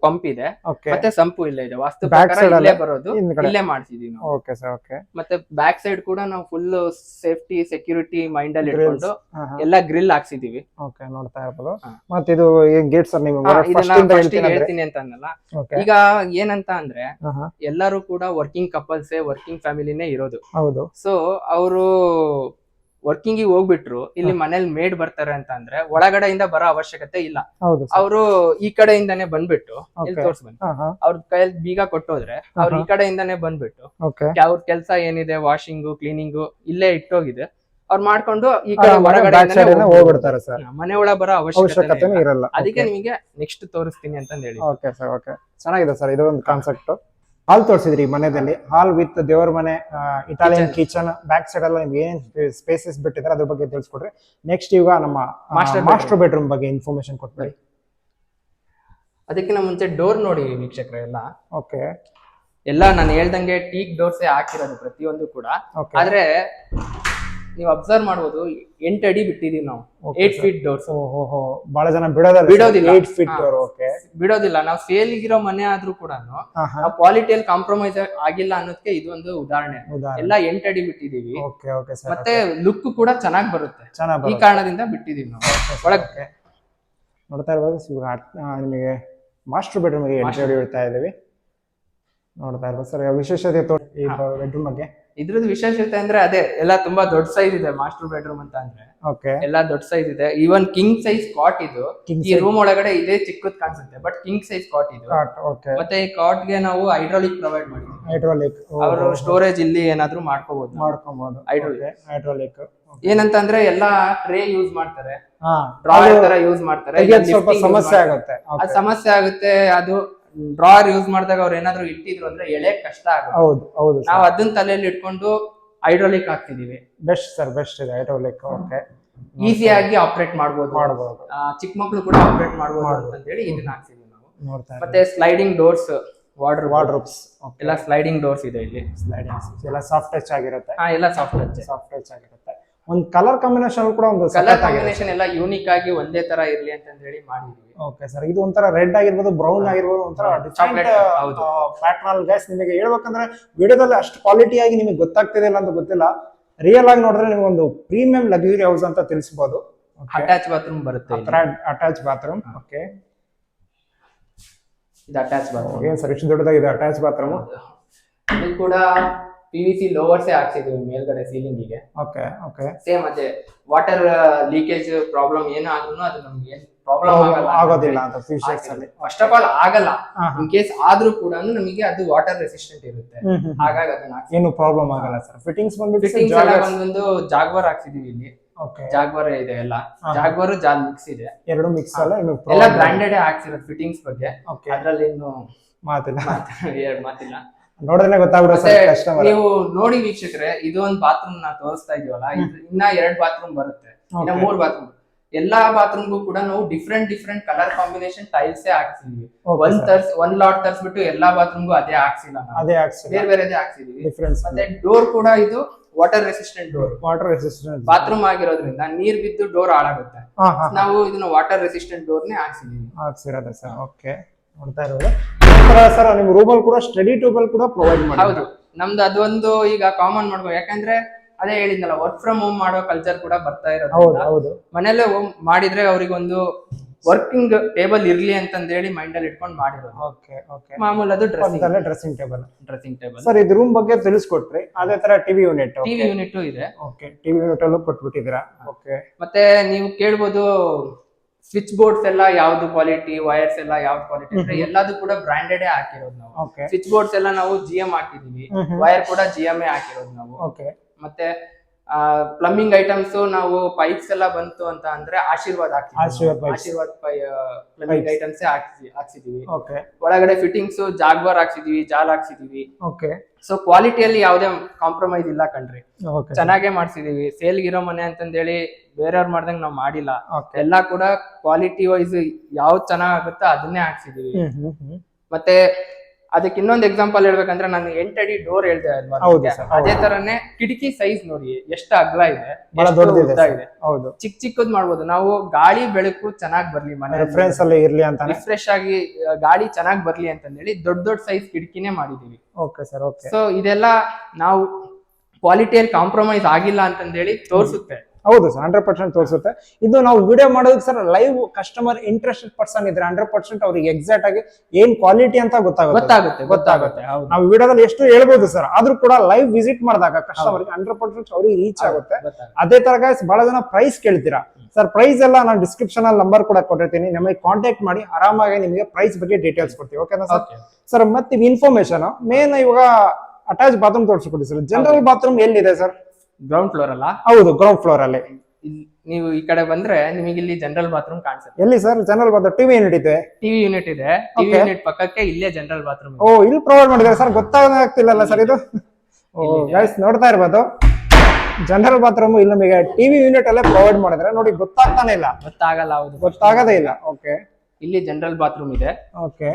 ಪಂಪ್ ಇದೆ. ಮತ್ತೆ ಸಂಪು ಇಲ್ಲೇ ಇದೆ. ವಾಸ್ತು ಬ್ಯಾಕ್ ಸೈಡ್ ಇಲ್ಲೇ? ಬರೋದು. ಇಲ್ಲೇ ಮಾಡ್ತಿದೀವಿ ನಾವು. Okay sir okay. ಮತ್ತೆ ಬ್ಯಾಕ್ ಸೈಡ್ ಕೂಡ ನಾವು ಫುಲ್ ಸೇಫ್ಟಿ ಸೆಕ್ಯೂರಿಟಿ ಮೈಂಡ್ ಅಲ್ಲಿ ಇಟ್ಕೊಂಡು ಎಲ್ಲ ಗ್ರಿಲ್ ಹಾಕ್ಸಿದೀವಿ. ಓಕೆ ನೋಡ್ತಾ ಇರ್ಬೋದು. ಮತ್ತೆ ಇದು ಏನ್ ಗೇಟ್ ಸರ್ ನಿಮಗೆ? ಹೇಳ್ತೀನಿ ಅಂತ ಅನ್ನಲ್ಲ ಈಗ ಏನಂತ ಅಂದ್ರೆ ಎಲ್ಲರೂ ಕೂಡ ವರ್ಕಿಂಗ್ ಕಪಲ್ಸ್ ವರ್ಕಿಂಗ್ ಇರೋದು. ಹೌದು. ಸೊ ಅವರು ವರ್ಕಿಂಗ್ ಹೋಗ್ಬಿಟ್ರು ಇಲ್ಲಿ ಮನೇಲಿ ಮೇಡ್ ಬರ್ತಾರೆ ಅಂತ ಅಂದ್ರೆ ಒಳಗಡೆಯಿಂದ ಬರೋ ಅವಶ್ಯಕತೆ ಇಲ್ಲ. ಹೌದು ಅವರು ಈ ಕಡೆಯಿಂದಾನೆ ಬಂದ್ಬಿಟ್ಟು ಇಲ್ಲಿ ಅವ್ರ ಕೈಯಲ್ಲಿ ಬೀಗ ಕೊಟ್ಟೋದ್ರೆ ಅವ್ರು ಈ ಕಡೆಯಿಂದಾನೆ ಬಂದ್ಬಿಟ್ಟು ಅವ್ರ ಕೆಲಸ ಏನಿದೆ ವಾಷಿಂಗು ಕ್ಲೀನಿಂಗ್ ಇಲ್ಲೇ ಇಟ್ಟೋಗಿದೆ. ಅವ್ರು ಮಾಡ್ಕೊಂಡು ಈ ಕಡೆ ಹೊರಗಡೆ ಹೋಗ್ಬಿಡ್ತಾರೆ. ಸರ್. ಮನೆ ಒಳ ಬರೋ ಅವಶ್ಯಕತೆ ಇರಲ್ಲ. ಅದಕ್ಕೆ ನಿಮಗೆ ನೆಕ್ಸ್ಟ್ ತೋರಿಸ್ತೀನಿ ಅಂತ ಹೇಳಿ. ಓಕೆ ಸರ್ ಓಕೆ ಚೆನ್ನಾಗಿದೆ ಸರ್ ಇದು ಒಂದು ಕಾನ್ಸೆಪ್ಟ್ ಹಾಲ್ ತೋರಿಸಿದ್ರಿ ಮನೆಯಲ್ಲಿ ಹಾಲ್ ವಿತ್ ದೇವರ ಮನೆ ಇಟಾಲಿಯನ್ ಕಿಚನ್ ಬ್ಯಾಕ್ ಸೈಡ್ ಎಲ್ಲ ನಿಮ್ಗೆ ಏನ್ ಸ್ಪೇಸಸ್ ಬಿಟ್ಟಿದ್ದಾರೆ ಅದ್ರ ಬಗ್ಗೆ ತಿಳಿಸ್ಕೊಡ್ರಿ. ನೆಕ್ಸ್ಟ್ ಈಗ ನಮ್ಮ ಮಾಸ್ಟರ್ ಬೆಡ್ರೂಮ್ ಬಗ್ಗೆ ಇನ್ಫಾರ್ಮೇಶನ್ ಕೊಟ್ಬಿಡಿ. ಅದಕ್ಕಿಂತ ಮುಂಚೆ ಡೋರ್ ನೋಡಿ ವೀಕ್ಷಕರ ಎಲ್ಲ. ಓಕೆ ಎಲ್ಲ ನಾನು ಹೇಳ್ದಂಗೆ ಟೀಕ್ ಡೋರ್ಸೇ ಹಾಕಿರೋದು ಪ್ರತಿಯೊಂದು ಕೂಡ. ಆದ್ರೆ ನೀವು ಅಬ್ಸರ್ವ್ ಮಾಡಬಹುದು ಎಂಟು ಅಡಿ ಬಿಟ್ಟಿದೀವಿ ನಾವು. ಏಟ್ ಫೀಟ್ ಡೋರ್ಸ್ ಓಹೋ ಬಹಳ ಜನ ಬಿಡೋದಿಲ್ಲ ಬಿಡೋದಿಲ್ಲ. ಏಟ್ ಫೀಟ್ ಡೋರ್ ಓಕೆ ಬಿಡೋದಿಲ್ಲ. ನಾವು ಸೇಲ್ಗಿರೋ ಮನೆ ಆದ್ರೂ ಕೂಡ ನಾವು ಕ್ವಾಲಿಟಿಯಲ್ಲಿ ಕಾಂಪ್ರಮೈಸ್ ಆಗಿಲ್ಲ ಅನ್ನೋದಕ್ಕೆ ಇದು ಒಂದು ಉದಾಹರಣೆ. ಎಲ್ಲ ಎಂಟು ಅಡಿ ಬಿಟ್ಟಿದೀವಿ. ಓಕೆ ಓಕೆ ಸರ್ ಮತ್ತೆ ಲುಕ್ ಕೂಡ ಚೆನ್ನಾಗಿ ಬರುತ್ತೆ. ಈ ಕಾರಣದಿಂದ ಬಿಟ್ಟಿದೀವಿ ನಾವು. ಒಳಗೆ ನೋಡ್ತಾ ಇರ್ಬೋದು ನಿಮಗೆ ಮಾಸ್ಟರ್ ಬೆಡ್ರೂಮ್ಗೆ ಅಡಿ ಇಡ್ತಾ ಇದ್ದೀವಿ. ನೋಡ್ತಾ ಇರ್ಬೋದು ಸರ್ ವಿಶೇಷತೆ ಬೆಡ್ರೂಮ್ ಬಗ್ಗೆ. ಇದ್ರದ್ದು ವಿಶೇಷತೆ ಅಂದ್ರೆ ಅದೇ ಎಲ್ಲ ತುಂಬಾ ದೊಡ್ಡ ಸೈಜ್ ಇದೆ ಮಾಸ್ಟರ್ ಬೆಡ್ರೂಮ್ ಅಂತ ಅಂದ್ರೆ. ಓಕೆ ಎಲ್ಲ ದೊಡ್ಡ ಸೈಜ್ ಇದೆ. ಈವನ್ ಕಿಂಗ್ ಸೈಜ್ ಕಾಟ್ ಇದು ಈ ರೂಮ್ ಒಳಗಡೆ ಇದೇ ಚಿಕ್ಕದ್ ಕಾಣಿಸುತ್ತೆ ಬಟ್ ಕಿಂಗ್ ಸೈಜ್ ಕಾಟ್ ಇದು. ಮತ್ತೆ ಈ ಕಾಟ್ಗೆ ನಾವು ಹೈಡ್ರಾಲಿಕ್ ಪ್ರೊವೈಡ್ ಮಾಡಿದ್ವಿ ಹೈಡ್ರಾಲಿಕ್ ಅವರು ಸ್ಟೋರೇಜ್ ಇಲ್ಲಿ ಏನಾದ್ರೂ ಮಾಡ್ಕೋಬಹುದು ಮಾಡ್ಕೋಬಹುದು ಹೈಡ್ರಾಲಿಕ್ ಹೈಡ್ರಾಲಿಕ್ ಏನಂತ ಅಂದ್ರೆ ಎಲ್ಲಾ ಟ್ರೇ ಯೂಸ್ ಮಾಡ್ತಾರೆ. ಡ್ರಾಯರ್ ತರ ಯೂಸ್ ಮಾಡ್ತಾರೆ. ಸ್ವಲ್ಪ ಸಮಸ್ಯೆ ಆಗುತ್ತೆ. ಅದ್ ಸಮಸ್ಯೆ ಆಗುತ್ತೆ ಅದು ಡ್ರಾಯರ್ ಯೂಸ್ ಮಾಡಿದಾಗ ಅವ್ರು ಏನಾದ್ರು ಇಟ್ಟಿದ್ರು ಅಂದ್ರೆ ಎಳೆ ಕಷ್ಟ ಆಗುತ್ತೆ. ಹೌದು ಹೌದು ನಾವು ಅದನ್ನ ತಲೆಯಲ್ಲಿ ಇಟ್ಕೊಂಡು ಹೈಡ್ರೋಲಿಕ್ ಹಾಕ್ತಿದೀವಿ. ಬೆಸ್ಟ್ ಸರ್ ಬೆಸ್ಟ್ ಇದೆ ಹೈಡ್ರೋಲಿಕ್ ಓಕೆ ಈಸಿಯಾಗಿ ಆಪರೇಟ್ ಮಾಡಬಹುದು ಮಾಡಬಹುದು ಚಿಕ್ಕ ಮಕ್ಕಳು ಕೂಡ ಆಪರೇಟ್ ಮಾಡಬಹುದು ಅಂತ ಹೇಳಿ ಇದನ್ನ ಹಾಕ್ತಿದೀವಿ ನಾವು. ನೋಡ್ತಾ ಮತ್ತೆ ಸ್ಲೈಡಿಂಗ್ ಡೋರ್ಸ್ ವಾಟರ್ ವಾರ್ಡ್ರೋಬ್ಸ್ ಎಲ್ಲ ಸ್ಲೈಡಿಂಗ್ ಡೋರ್ಸ್ ಇದೆ ಇಲ್ಲಿ. ಸ್ಲೈಡಿಂಗ್ ಎಲ್ಲ ಸಾಫ್ಟ್ ಟಚ್ ಆಗಿರುತ್ತೆ. ಹಾ ಎಲ್ಲ ಸಾಫ್ಟ್ ಟಚ್ ಸಾಫ್ಟ್ ಟಚ್ ಆಗಿರುತ್ತೆ. ಒಂದು ಕಲರ್ ಕಾಂಬಿನೇಷನ್ ಕೂಡ ಒಂದು ಕಲರ್ ಕಾಂಬಿನೇಷನ್ ಎಲ್ಲ ಯೂನಿಕ್ ಆಗಿ ಒಂದೇ ತರ ಇರಲಿ ಅಂತ ಹೇಳಿ ಮಾಡಿದೀವಿ. ಓಕೆ ಸರ್ ಇದು ಒಂಥರ ರೆಡ್ ಆಗಿರ್ಬೋದು ಬ್ರೌನ್ ಆಗಿರ್ಬೋದು ಒಂಥರ Chocolate, ಹೌದು. ಗ್ಯಾಸ್ ನಿಮಗೆ ಹೇಳ್ಬೇಕಂದ್ರೆ ವಿಡಿಯೋದಲ್ಲಿ ಅಷ್ಟು ಕ್ವಾಲಿಟಿ ಆಗಿ ನಿಮಗೆ ಗೊತ್ತಾಗ್ತಿದೆ ಇಲ್ಲ ಅಂತ ಗೊತ್ತಿಲ್ಲ. ರಿಯಲ್ ಆಗಿ ನೋಡಿದ್ರೆ ನಿಮ್ಗೆ ಒಂದು ಪ್ರೀಮಿಯಂ ಲಕ್ಸುರಿ ಹೌಸ್ ಅಂತ ತಿಳಿಸಬಹುದು ಅಟ್ಯಾಚ್ ಬಾತ್ರೂಮ್ ಬರುತ್ತೆ. ಅಟ್ಯಾಚ್ ಬಾತ್ರೂಮ್ ಓಕೆ ಇದು ಅಟ್ಯಾಚ್ ಬಾತ್ರೂಮ್ ಏನ್ ಸರ್ ಇಷ್ಟು ದೊಡ್ಡದಾಗಿದೆ ಅಟ್ಯಾಚ್ ಬಾತ್ರೂಮ್ ಇದು ಕೂಡ ಪಿ ವಿ ಸಿ ಲೋವರ್ಸೇ ಹಾಕ್ಸಿದೀವಿ ಮೇಲ್ಗಡೆ ಸೀಲಿಂಗ್ಗೆ. ಓಕೆ ಓಕೆ ಸೇಮ್ ಅದೇ. ವಾಟರ್ ಲೀಕೇಜ್ ಪ್ರಾಬ್ಲಮ್ ಏನೇ ಆದ್ರೂ ಅದು ನಮ್ಗೆ. ಏನ್ ಪ್ರಾಬ್ಲಮ್ ಆಗೋದಿಲ್ಲ ಅಂತ ಫ್ಯೂಚರ್ಸ್ ಅಲ್ಲಿ ಫಸ್ಟ್ ಆಫ್ ಆಲ್ ಆಗಲ್ಲ. ಇನ್ ಕೇಸ್ ಆದ್ರೂ ಕೂಡ ನಮಗೆ ಅದು ವಾಟರ್ ರೆಸಿಸ್ಟೆಂಟ್ ಇರುತ್ತೆ. ಹಾಗಾಗಿ ಅದನ್ನ ಏನು ಪ್ರಾಬ್ಲಮ್ ಆಗಲ್ಲ ಸರ್ ಫಿಟ್ಟಿಂಗ್ಸ್ ಬಂದ್ಬಿಟ್ಟು ಫಿಟ್ಟಿಂಗ್ಸ್ ಎಲ್ಲ ಒಂದೊಂದು ಜಾಗ್ವರ್ ಹಾಕ್ಸಿದೀವಿ ಇಲ್ಲಿ. ಜಾಗ್ವರ್ ಇದೆ ಎಲ್ಲ. ಜಾಗ್ವಾರ್ ಜಾಲ್ ಮಿಕ್ಸ್ ಇದೆ. ಎರಡು ಮಿಕ್ಸ್ ಅಲ್ಲ ಎಲ್ಲ ಬ್ರಾಂಡೆಡ್ ಹಾಕ್ಸಿರೋದು ಫಿಟ್ಟಿಂಗ್ಸ್ ಬಗ್ಗೆ. ಅದ್ರಲ್ಲಿ ಏನು ಮಾತಿಲ್ಲ. ಎರಡು ಮಾತಿಲ್ಲ. ನೋಡಿದ್ರೆ ಗೊತ್ತಾಗ್ಬಿಡುತ್ತೆ ನೀವು ನೋಡಿ ವೀಕ್ಷಕರೇ ಇದು ಒಂದು ಬಾತ್ರೂಮ್ ನಾ ತೋರಿಸ್ತಾ ಇದೀವಲ್ಲ ಇದು ಇನ್ನ ಎರಡ್ ಬಾತ್ರೂಮ್ ಬರುತ್ತೆ. ಇನ್ನ. ಮೂರ್ ಬಾತ್ರೂಮ್ ಎಲ್ಲಾ ಬಾತ್ರೂಮ್ಗೂ ಕೂಡ ನಾವು different different colour combination tiles ಹಾಕ್ಸಿದೀವಿ. ಒಂದ್. ತರ್ಸ್ ಒಂದ್ ಲಾಟ್ ತರ್ಸ್ಬಿಟ್ಟು ಎಲ್ಲಾ ಬಾತ್ರೂಮ್ಗೂ ಅದೇ ಹಾಕ್ಸಿಲ್ಲ ಅದೇ ಬೇರೆ ಬೇರೆದೇ ಹಾಕ್ಸಿದೀವಿ. ಮತ್ತೆ ಡೋರ್ ಕೂಡ ಇದು water resistant door water resistant bathroom ಆಗಿರೋದ್ರಿಂದ ನೀರ್ ಬಿದ್ದು ಡೋರ್ ಹಾಳಾಗುತ್ತೆ. ನಾವು ಇದನ್ನ ವಾಟರ್ ರೆಸಿಸ್ಟೆಂಟ್ ಡೋರ್ನೇ ಹಾಕ್ಸಿದೀವಿ. ಹಾಕ್ಸಿರೋದ ಸರ್ ಓಕೆ ನೋಡ್ತಾ ಇರೋದು. ಸರ್ ನಿಮ್ ರೂಮಲ್ಲಿ ಕೂಡ ಸ್ಟಡಿ ಟೇಬಲ್ ಕೂಡ ಪ್ರೊವೈಡ್ ಮಾಡಿ ಹೌದು. ನಮ್ದು ಅದೊಂದು ಈಗ ಕಾಮನ್ ಮಾಡ್ಬೋದು ಯಾಕಂದ್ರೆ ಅದೇ ಹೇಳಿದ್ನಲ್ಲ ವರ್ಕ್ ಫ್ರಮ್ ಹೋಮ್ ಮಾಡೋ ಕಲ್ಚರ್ ಕೂಡ ಬರ್ತಾ ಇರೋದು ಮನೇಲೆ ಹೋಮ್ ಮಾಡಿದ್ರೆ ಅವ್ರಿಗೊಂದು ವರ್ಕಿಂಗ್ ಟೇಬಲ್ ಇರ್ಲಿ ಅಂತಂದೇಳಿ ಮೈಂಡ್ ಅಲ್ಲಿ ಇಟ್ಕೊಂಡು ಮಾಡಿರೋದು. Okay okay. ಮಾಮೂಲಿ ಅದು dressing dressing table dressing table sir ಇದು ರೂಮ್ ಬಗ್ಗೆ ತಿಳಿಸ್ಕೊಟ್ರಿ. ಅದೇ ತರ ಟಿವಿ ಯೂನಿಟ್ ಟಿವಿ ಯೂನಿಟ್ ಇದೆ. ಓಕೆ ಟಿವಿ ಯೂನಿಟ್ ಅಲ್ಲೂ ಕೊಟ್ಬಿಟ್ಟಿದ್ದೀರಾ? ಓಕೆ. ಮತ್ತೆ ನೀವು ಕೇಳ್ಬೋದು ಸ್ವಿಚ್ ಬೋರ್ಡ್ಸ್ ಎಲ್ಲ ಯಾವ್ದು ಕ್ವಾಲಿಟಿ ವೈರ್ಸ್ ಎಲ್ಲ ಯಾವ್ದು ಕ್ವಾಲಿಟಿ ಅಂದ್ರೆ ಎಲ್ಲದು ಕೂಡ ಬ್ರಾಂಡೆಡ್ ಹಾಕಿರೋದು ನಾವು. ಓಕೆ. ಸ್ವಿಚ್ ಬೋರ್ಡ್ಸ್ ಎಲ್ಲ ನಾವು ಜಿ ಎಂ ಹಾಕಿದೀವಿ. ವೈರ್ ಕೂಡ ಜಿ ಎಂ ಹಾಕಿರೋದು ನಾವು. ಓಕೆ. ಮತ್ತೆ ಪ್ಲಂಬಿಂಗ್ ಐಟಮ್ಸ್ ನಾವು ಪೈಪ್ಸ್ ಎಲ್ಲ ಬಂತು ಅಂತ ಅಂದ್ರೆ ಆಶೀರ್ವಾದ ಹಾಕ್ತಿದ್ವಿ ಆಶೀರ್ವಾದ್ ಪ್ಲಂಬಿಂಗ್ ಐಟಮ್ಸ್ ಹಾಕ್ಸಿದೀವಿ ಒಳಗಡೆ ಫಿಟ್ಟಿಂಗ್ಸ್ ಜಾಗ್ವಾರ್ ಹಾಕ್ಸಿದೀವಿ ಜಾಲ್ ಹಾಕ್ಸಿದೀವಿ ಸೊ ಕ್ವಾಲಿಟಿಯಲ್ಲಿ ಯಾವ್ದೇ ಕಾಂಪ್ರಮೈಸ್ ಇಲ್ಲ ಕಣ್ರಿ. ಚೆನ್ನಾಗೆ ಮಾಡ್ಸಿದೀವಿ ಇರೋ ಮನೆ ಅಂತಂದೇಳಿ ಬೇರೆಯವ್ರು ಮಾಡ್ದಂಗ್ ನಾವು ಮಾಡಿಲ್ಲ. ಎಲ್ಲಾ ಕೂಡ ಕ್ವಾಲಿಟಿ ವೈಸ್ ಯಾವ್ದು ಚೆನ್ನಾಗುತ್ತೋ ಅದನ್ನೇ ಹಾಕ್ಸಿದೀವಿ ಮತ್ತೆ ಅದಕ್ಕೆ ಇನ್ನೊಂದು ಎಕ್ಸಾಂಪಲ್ ಹೇಳ್ಬೇಕಂದ್ರೆ ನಾನು ಎಂಟಡಿ ಡೋರ್ ಹೇಳ್ದೆ ಅಲ್ವಾ ಹೌದು ಅದೇ. ತರನೇ ಕಿಟಕಿ ಸೈಜ್ ನೋಡಿ ಎಷ್ಟು ಅಗಲ ಇದೆ ಬಹಳ ಎಷ್ಟು ದೊಡ್ಡದಿದೆ ಉದ್ದ sir. ಇದೆ. ಹೌದು. ಚಿಕ್ಕ ಚಿಕ್ಕದ್ ಮಾಡ್ಬೋದು. ನಾವು ಗಾಳಿ ಬೆಳಕು ಚೆನ್ನಾಗ್ ಬರ್ಲಿ ಮನೆ ರೆಫರೆನ್ಸ್ ಅಲ್ಲಿ ಇರ್ಲಿ ಅಂತಾನೆ? ರಿಫ್ರೆಶ್ ಆಗಿ ಆ, ಗಾಳಿ ಚೆನ್ನಾಗ್ ಬರ್ಲಿ ಹೇಳಿ ದೊಡ್ಡ ದೊಡ್ಡ ಸೈಜ್ ಕಿಟಕಿನೇ ಮಾಡಿದೀವಿ. ಓಕೆ ಸರ್ ಓಕೆ ಸೊ ಇದೆಲ್ಲ ನಾವು ಕ್ವಾಲಿಟಿಯಲ್ಲಿ ಕಾಂಪ್ರಮೈಸ್ ಆಗಿಲ್ಲ ಅಂತಂದೇಳಿ ತೋರಿಸುತ್ತೆ. ಹೌದು ಸರ್ ಹಂಡ್ರೆಡ್ ಪರ್ಸೆಂಟ್ ತೋರಿಸುತ್ತೆ. ಇದು ನಾವು ವಿಡಿಯೋ ಮಾಡೋದಕ್ಕೆ sir live customer interested person ಇದ್ರೆ ಹಂಡ್ರೆಡ್ ಪರ್ಸೆಂಟ್ ಅವ್ರಿಗೆ ಎಕ್ಸಾಕ್ಟ್ ಆಗಿ ಏನ್ ಕ್ವಾಲಿಟಿ ಅಂತ ಗೊತ್ತಾಗುತ್ತೆ. ಗೊತ್ತಾಗುತ್ತೆ ಗೊತ್ತಾಗುತ್ತೆ ನಾವು ವಿಡಿಯೋದಲ್ಲಿ ಎಷ್ಟು ಹೇಳ್ಬೋದು ಸರ್ ಆದ್ರೂ ಕೂಡ ಲೈವ್ ವಿಸಿಟ್ ಮಾಡಿದಾಗ ಕಸ್ಟಮರ್ಗೆ ಹಂಡ್ರೆಡ್ ಪರ್ಸೆಂಟ್ ಅವ್ರಿಗೆ ರೀಚ್ ಆಗುತ್ತೆ. ಅದೇ ತರ ಗಾಯ್ಸ್ ಬಹಳ ಜನ ಪ್ರೈಸ್ ಕೇಳ್ತೀರಾ. ಸರ್ ಪ್ರೈಸ್ ಎಲ್ಲ ನಾನು ಡಿಸ್ಕ್ರಿಪ್ಷನ್ ಅಲ್ಲಿ ನಂಬರ್ ಕೂಡ ಕೊಟ್ಟಿರ್ತೀನಿ. ನಮಗೆ ಕಾಂಟ್ಯಾಕ್ಟ್ ಮಾಡಿ ಆರಾಮಾಗಿ ನಿಮಗೆ ಪ್ರೈಸ್ ಬಗ್ಗೆ ಡೀಟೇಲ್ಸ್ ಕೊಡ್ತೀವಿ. ಓಕೆನಾ ಸರ್? ಸರ್ ಮತ್ತೆ ಇನ್ಫಾರ್ಮೇಶನ್ ಮೇನ್ ಇವಾಗ ಅಟ್ಯಾಚ್ ಬಾತ್ರೂಮ್ ತೋರಿಸ್ಕೊಡಿ ಸರ್. ಜನರಲ್ ಬಾತ್ರೂಮ್ ಎಲ್ಲಿದೆ ಸರ್? ಗ್ರೌಂಡ್ ಫ್ಲೋರ್ ಅಲ್ಲ? ಹೌದು ಗ್ರೌಂಡ್ ಫ್ಲೋರ್ ಅಲ್ಲಿ. ನೀವು ಈ ಕಡೆ ಬಂದ್ರೆ ನಿಮಗೆ ಇಲ್ಲಿ ಜನರಲ್ ಬಾತ್ರೂಮ್ ಕಾಣಿಸುತ್ತೆ. ಎಲ್ಲಿ sir? General bathroom TV unit ಇದೆ. ಟಿವಿ ಯೂನಿಟ್ ಇದೆ. ಟಿವಿ ಯೂನಿಟ್ ಪಕ್ಕಕ್ಕೆ ಇಲ್ಲೇ ಜನರಲ್ ಬಾತ್ರೂಮ್ ಓ ಇಲ್ಲಿ ಪ್ರೊವೈಡ್ ಮಾಡಿದ್ದಾರೆ ಸರ್. ಗೊತ್ತಾಗ್ತಿಲ್ಲಲ್ಲ ಸರ್ ಇದು? ಓ. ಗೈಸ್ ನೋಡ್ತಾ ಇರ್ಬೋದು. ಜನರಲ್ ಬಾತ್ರೂಮ್ ಇಲ್ಲಿ ನಮಗೆ ಟಿವಿ ಯೂನಿಟ್ ಅಲ್ಲೇ ಪ್ರೊವೈಡ್ ಮಾಡಿದ್ರೆ ನೋಡಿ ಗೊತ್ತಾಗ್ತಾನೆ ಇಲ್ಲ. ಗೊತ್ತಾಗಲ್ಲ ಹೌದು. ಗೊತ್ತಾಗದೇ ಇಲ್ಲ. ಓಕೆ ಇಲ್ಲಿ ಜನರಲ್ ಬಾತ್ರೂಮ್ ಇದೆ. ಓಕೆ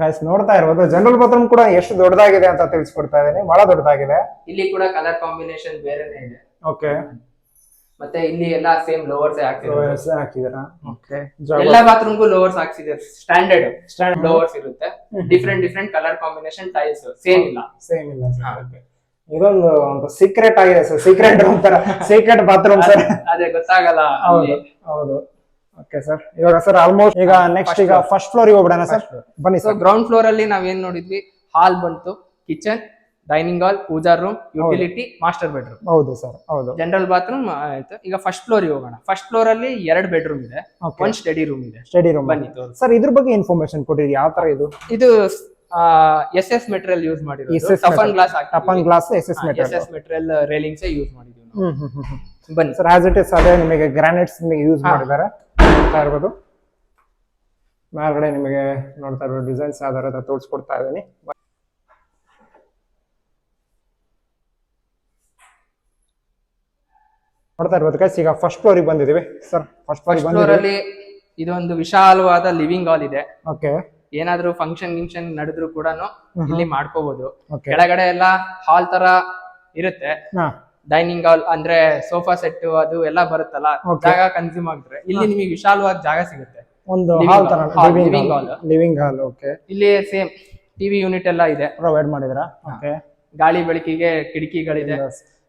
ಗೈಸ್ ನೋಡ್ತಾ ಇರ್ಬೋದು. ಜನರಲ್ ಬಾತ್ರೂಮ್ ಕೂಡ ಎಷ್ಟು ದೊಡ್ಡದಾಗಿದೆ ಅಂತ ತಿಳಿಸ್ಕೊಡ್ತಾ ಇದ್ದೀನಿ. ಬಹಳ ದೊಡ್ಡದಾಗಿದೆ. ಇಲ್ಲಿ ಕೂಡ ಕಲರ್ ಕಾಂಬಿನೇಷನ್ ಬೇರೆನೆ ಇದೆ. ಓಕೆ ಮತ್ತೆ ಇಲ್ಲಿ ಎಲ್ಲ ಸೇಮ್ ಲೋವರ್ಸ್ ಹಾಕಿದ್ರೆ ಹಾಕಿದಾರ ಓಕೆ ಎಲ್ಲ ಬಾತ್ರೂಮ್ಗೂ ಲೋವರ್ಸ್ ಹಾಕ್ಸಿದ್ದಾರೆ. ಸ್ಟ್ಯಾಂಡರ್ಡ್ ಸ್ಟ್ಯಾಂಡರ್ಡ್ ಲೋವರ್ಸ್ ಇರುತ್ತೆ. Different different colour combination tiles same ಇಲ್ಲ. ಸೇಮ್ ಇಲ್ಲ ಸರ್ ಓಕೆ ಇದೊಂದು ಒಂದು ಸೀಕ್ರೆಟ್ ಆಗಿದೆ ಸರ್ ಸೀಕ್ರೆಟ್ ರೂಮ್ ತರ. ಸೀಕ್ರೆಟ್ ಬಾತ್ರೂಮ್ ಸರ್ ಅದೇ ಗೊತ್ತಾಗಲ್ಲ. ಹೌದು ಹೌದು. ಓಕೆ ಸರ್ ಇವಾಗ ಸರ್ ಆಲ್ಮೋಸ್ಟ್ ಈಗ ನೆಕ್ಸ್ಟ್ ಈಗ ಫಸ್ಟ್ ಫ್ಲೋರ್ ಹೋಗ್ಬಿಡೋಣ ಸರ್ ಬನ್ನಿ ಸೊ ಸರ್ ಗ್ರೌಂಡ್ ಫ್ಲೋರ್ ಅಲ್ಲಿ ನಾವ್ ಏನ್ ನೋಡಿದ್ವಿ? ಹಾಲ್ ಬಂತು kitchen dining hall pooja room utility master bedroom ಹೌದು ಸರ್ ಹೌದು. ಜನರಲ್ ಬಾತ್ರೂಮ್ ಆಯ್ತು. ಈಗ ಫಸ್ಟ್ ಫ್ಲೋರ್ ಹೋಗೋಣ. ಫಸ್ಟ್ ಫ್ಲೋರ್ ಅಲ್ಲಿ ಎರಡು ಬೆಡ್ರೂಮ್ ಇದೆ. ಒನ್ ಒಂದ್ ಸ್ಟಡಿ ರೂಮ್ ಇದೆ. ಸ್ಟಡಿ ರೂಮ್ ಬನ್ನಿ ತೋರಿಸಿ. ಸರ್ ಇದ್ರ ಬಗ್ಗೆ ಇನ್ಫಾರ್ಮೇಶನ್ ಕೊಟ್ಟಿದ್ರಿ ಯಾವ ತರ ಇದು? ಇದು S S material use SS ಟಫನ್ material. Glass glass S S S material S material railings use ಮಾಡಿದ್ವಿ ಬನ್ನಿ. ಸರ್ ಆಸ್ ಇಟ್ ಇಸ್ ಅದೇ ನಿಮಗೆ ಗ್ರಾನೈಟ್ಸ್ ನಿಮಗೆ ಯೂಸ್ ಮಾಡಿದ್ದಾರೆ. ನೋಡ್ತಾ ಇರ್ಬೋದು. ಮೇಲ್ಗಡೆ ನಿಮಗೆ ನೋಡ್ತಾ ಇರೋ ಡಿಸೈನ್ಸ್ ಆಧಾರದ ತೋರಿಸ್ಕೊಡ್ತಾ ಇದ್ದೀನಿ. ನೋಡ್ತಾ ಇರ್ಬೋದು ಕೈಸ್ ಈಗ ಫಸ್ಟ್ ಫ್ಲೋರಿಗೆ ಬಂದಿದ್ದೀವಿ. ಸರ್ ಫಸ್ಟ್ ಫ್ಲೋರ್ ಅಲ್ಲಿ ಇದೊಂದು ವಿಶಾಲವಾದ ಲಿವಿಂಗ್ ಹಾಲ್ ಇದೆ. ಓಕೆ ಏನಾದ್ರೂ ಫಂಕ್ಷನ್ ಗಿಂಕ್ಷನ್ ನಡೆದ್ರು ಕೂಡ ಇಲ್ಲಿ ಮಾಡ್ಕೋಬಹುದು ಕೆಳಗಡೆ ಎಲ್ಲ ಹಾಲ್ ತರ ಇರುತ್ತೆ. ಹಾ. ಡೈನಿಂಗ್ ಹಾಲ್ ಅಂದ್ರೆ ಸೋಫಾ ಸೆಟ್ ಅದು ಎಲ್ಲ ಬರುತ್ತಲ್ಲ ಜಾಗ ಕನ್ಸ್ಯೂಮ್ ಆಗಿದ್ರೆ ಇಲ್ಲಿ ನಿಮಗೆ ವಿಶಾಲವಾದ ಜಾಗ ಸಿಗುತ್ತೆ. ಒಂದು ಹಾಲ್ ತರ living hall living hall okay ಇಲ್ಲಿ ಸೇಮ್ ಟಿವಿ ಯೂನಿಟ್ ಎಲ್ಲ ಇದೆ. ಪ್ರೊವೈಡ್ ಮಾಡಿದ್ರಾ ಓಕೆ ಗಾಳಿ ಬೆಳಕಿಗೆ ಕಿಟಕಿಗಳಿದೆ.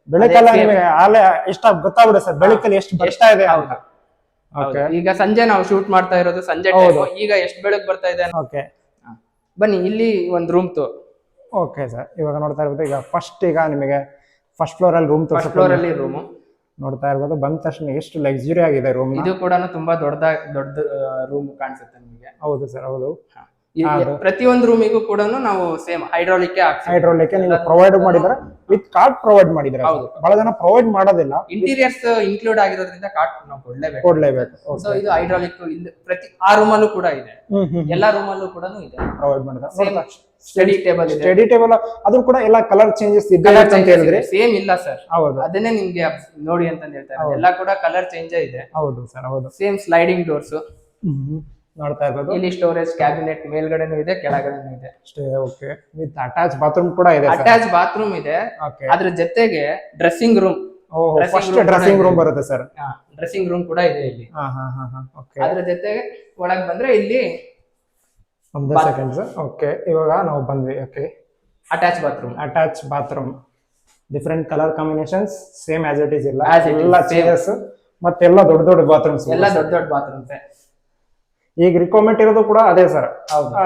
ಬೆಳಕೆಲ್ಲ. ನಿಮಗೆ ಆಲೆ ಇಷ್ಟ ಗೊತ್ತಾಗ್ಬಿಡುತ್ತೆ ಸರ್. ಬೆಳಕಲ್ಲಿ ಎಷ್ಟು ಬರ್ತಾ ಇದೆ ಹೌದು. ಓಕೆ ಈಗ ಸಂಜೆ ನಾವು ಶೂಟ್ ಮಾಡ್ತಾ ಇರೋದು ಸಂಜೆ ಟೈಮ್ ಈಗ ಎಷ್ಟು ಬೆಳಕು ಬರ್ತಾ ಇದೆ ಓಕೆ ಬನ್ನಿ ಇಲ್ಲಿ ಒಂದು ರೂಮ್ ತು. ಓಕೆ ಸರ್ ಇವಾಗ ನೋಡ್ತಾ ಇರ್ಬೋದು ಈಗ ಫಸ್ಟ್ ಈಗ ನಿಮಗೆ ಫಸ್ಟ್ ಫ್ಲೋರ್ ಅಲ್ಲಿ ರೂಮ್ ಫಸ್ಟ್ ಫ್ಲೋರ್ ಅಲ್ಲಿ ರೂಮ್ ನೋಡ್ತಾ ಇರ್ಬೋದು. ಬಂದ ತಕ್ಷಣ ಎಷ್ಟು ಲಕ್ಸುರಿ ಆಗಿದೆ ರೂಮ್ ಇದು ಕೂಡ ತುಂಬಾ ದೊಡ್ಡದ ದೊಡ್ಡ ರೂಮ್ ಕಾಣಿಸುತ್ತೆ ನಿಮಗೆ. ಹೌದು ಸರ್ ಹೌದು. ಪ್ರತಿಯೊಂದು ರೂಮಿಗೂ ಕೂಡ ನಾವು ಸೇಮ್ ಹೈಡ್ರಾಲಿಕ್ ಹೈಡ್ರಾಲಿಕ್ ನೀವು ಪ್ರೊವೈಡ್ ಮಾಡಿದ್ರೆ ವಿತ್ ಕಾರ್ಡ್ ಪ್ರೊವೈಡ್ ಮಾಡಿದ್ರೆ ಹೌದು. ಬಹಳ ಜನ ಪ್ರೊವೈಡ್ ಮಾಡೋದಿಲ್ಲ. ಇಂಟೀರಿಯರ್ಸ್ ಇನ್ಕ್ಲೂಡ್ ಆಗಿರೋದ್ರಿಂದ ಕಾರ್ಡ್ ನಾವು ಕೊಡ್ಲೇಬೇಕು. ಕೊಡ್ಲೇಬೇಕು. ಸೊ ಇದು ಹೈಡ್ರಾಲಿಕ್ ಪ್ರತಿ ಆ ರೂಮಲ್ಲೂ ಕೂಡ ಇದೆ. ಎಲ್ಲಾ ರೂಮಲ್ಲೂ ಕೂಡ ಇದೆ. ಪ್ರೊವೈಡ್ ಮಾಡಿದ್ರೆ ಸ್ಟಡಿ ಟೇಬಲ್ ಇದೆ. ಸ್ಟಡಿ ಟೇಬಲ್ ಅದು ಕೂಡ ಎಲ್ಲ ಕಲರ್ ಚೇಂಜಸ್ ಇದೆ ಅಂತ ಹೇಳಿದ್ರಿ. ಸೇಮ್ ಇಲ್ಲ ಸರ್ ಹೌದು. ಅದನ್ನೇ ನಿಮ್ಗೆ ಅಬ್ಸ್- ನೋಡಿ ಅಂತ ಹೇಳ್ತಾರೆ ಇರೋದು. ಎಲ್ಲ ಕೂಡ ಕಲರ್ ಚೇಂಜ್ ಇದೆ. ಹೌದು ಸರ್ ಹೌದು. ಸೇಮ್ ಸ್ಲೈಡಿಂಗ್ ಡೋರ್ಸ್ ಹ್ಮ್ ನೋಡ್ತಾ ಇರ್ಬೋದು ಇಲ್ಲಿ ಸ್ಟೋರೇಜ್ ಕ್ಯಾಬಿನೆಟ್ ಮೇಲ್ಗಡೆನೂ ಇದೆ ಕೆಳಗಡೆನೂ ಇದೆ. ಅಷ್ಟೇ ಓಕೆ ವಿತ್ ಅಟ್ಯಾಚ್ ಬಾತ್ರೂಮ್ ಕೂಡ ಇದೆ ಸರ್ ಅಟ್ಯಾಚ್ ಬಾತ್ರೂಮ್ ಇದೆ. ಓಕೆ ಅದ್ರ ಜೊತೆಗೆ dressing room oh dressing first room ಕೂಡ ಡ್ರೆಸ್ಸಿಂಗ್ ಇದೆ. ರೂಮ್ ಬರುತ್ತೆ ಸರ್ ಡ್ರೆಸ್ಸಿಂಗ್ ರೂಮ್ ಕೂಡ ಇದೆ ಇಲ್ಲಿ. ಹಾ ಹಾ ಹಾ ಹಾ ಓಕೆ ಅದ್ರ ಜೊತೆಗೆ ಒಳಗ್ ಬಂದ್ರೆ ಇಲ್ಲಿ ಒಂದೇ ಸೆಕೆಂಡ್ಸ್ ಓಕೆ ಇವಾಗ ನಾವು ಬಂದ್ವಿ okay attach bathroom attach bathroom different colour combinations same as it is ಇಲ್ಲ. ಎಲ್ಲ. ಚೇಂಜಸ್ ಮತ್ತೆಲ್ಲ ದೊಡ್ಡ ದೊಡ್ಡ ಬಾತ್ರೂಮ್ಸ್ ಎಲ್ಲ ದೊಡ್ಡ ದೊಡ್ಡ ಬಾತ್ರೂಮ್ಸ್ ಈಗ ರಿಕ್ವೈರ್ಮೆಂಟ್ ಇರೋದು ಕೂಡ ಅದೇ ಸರ್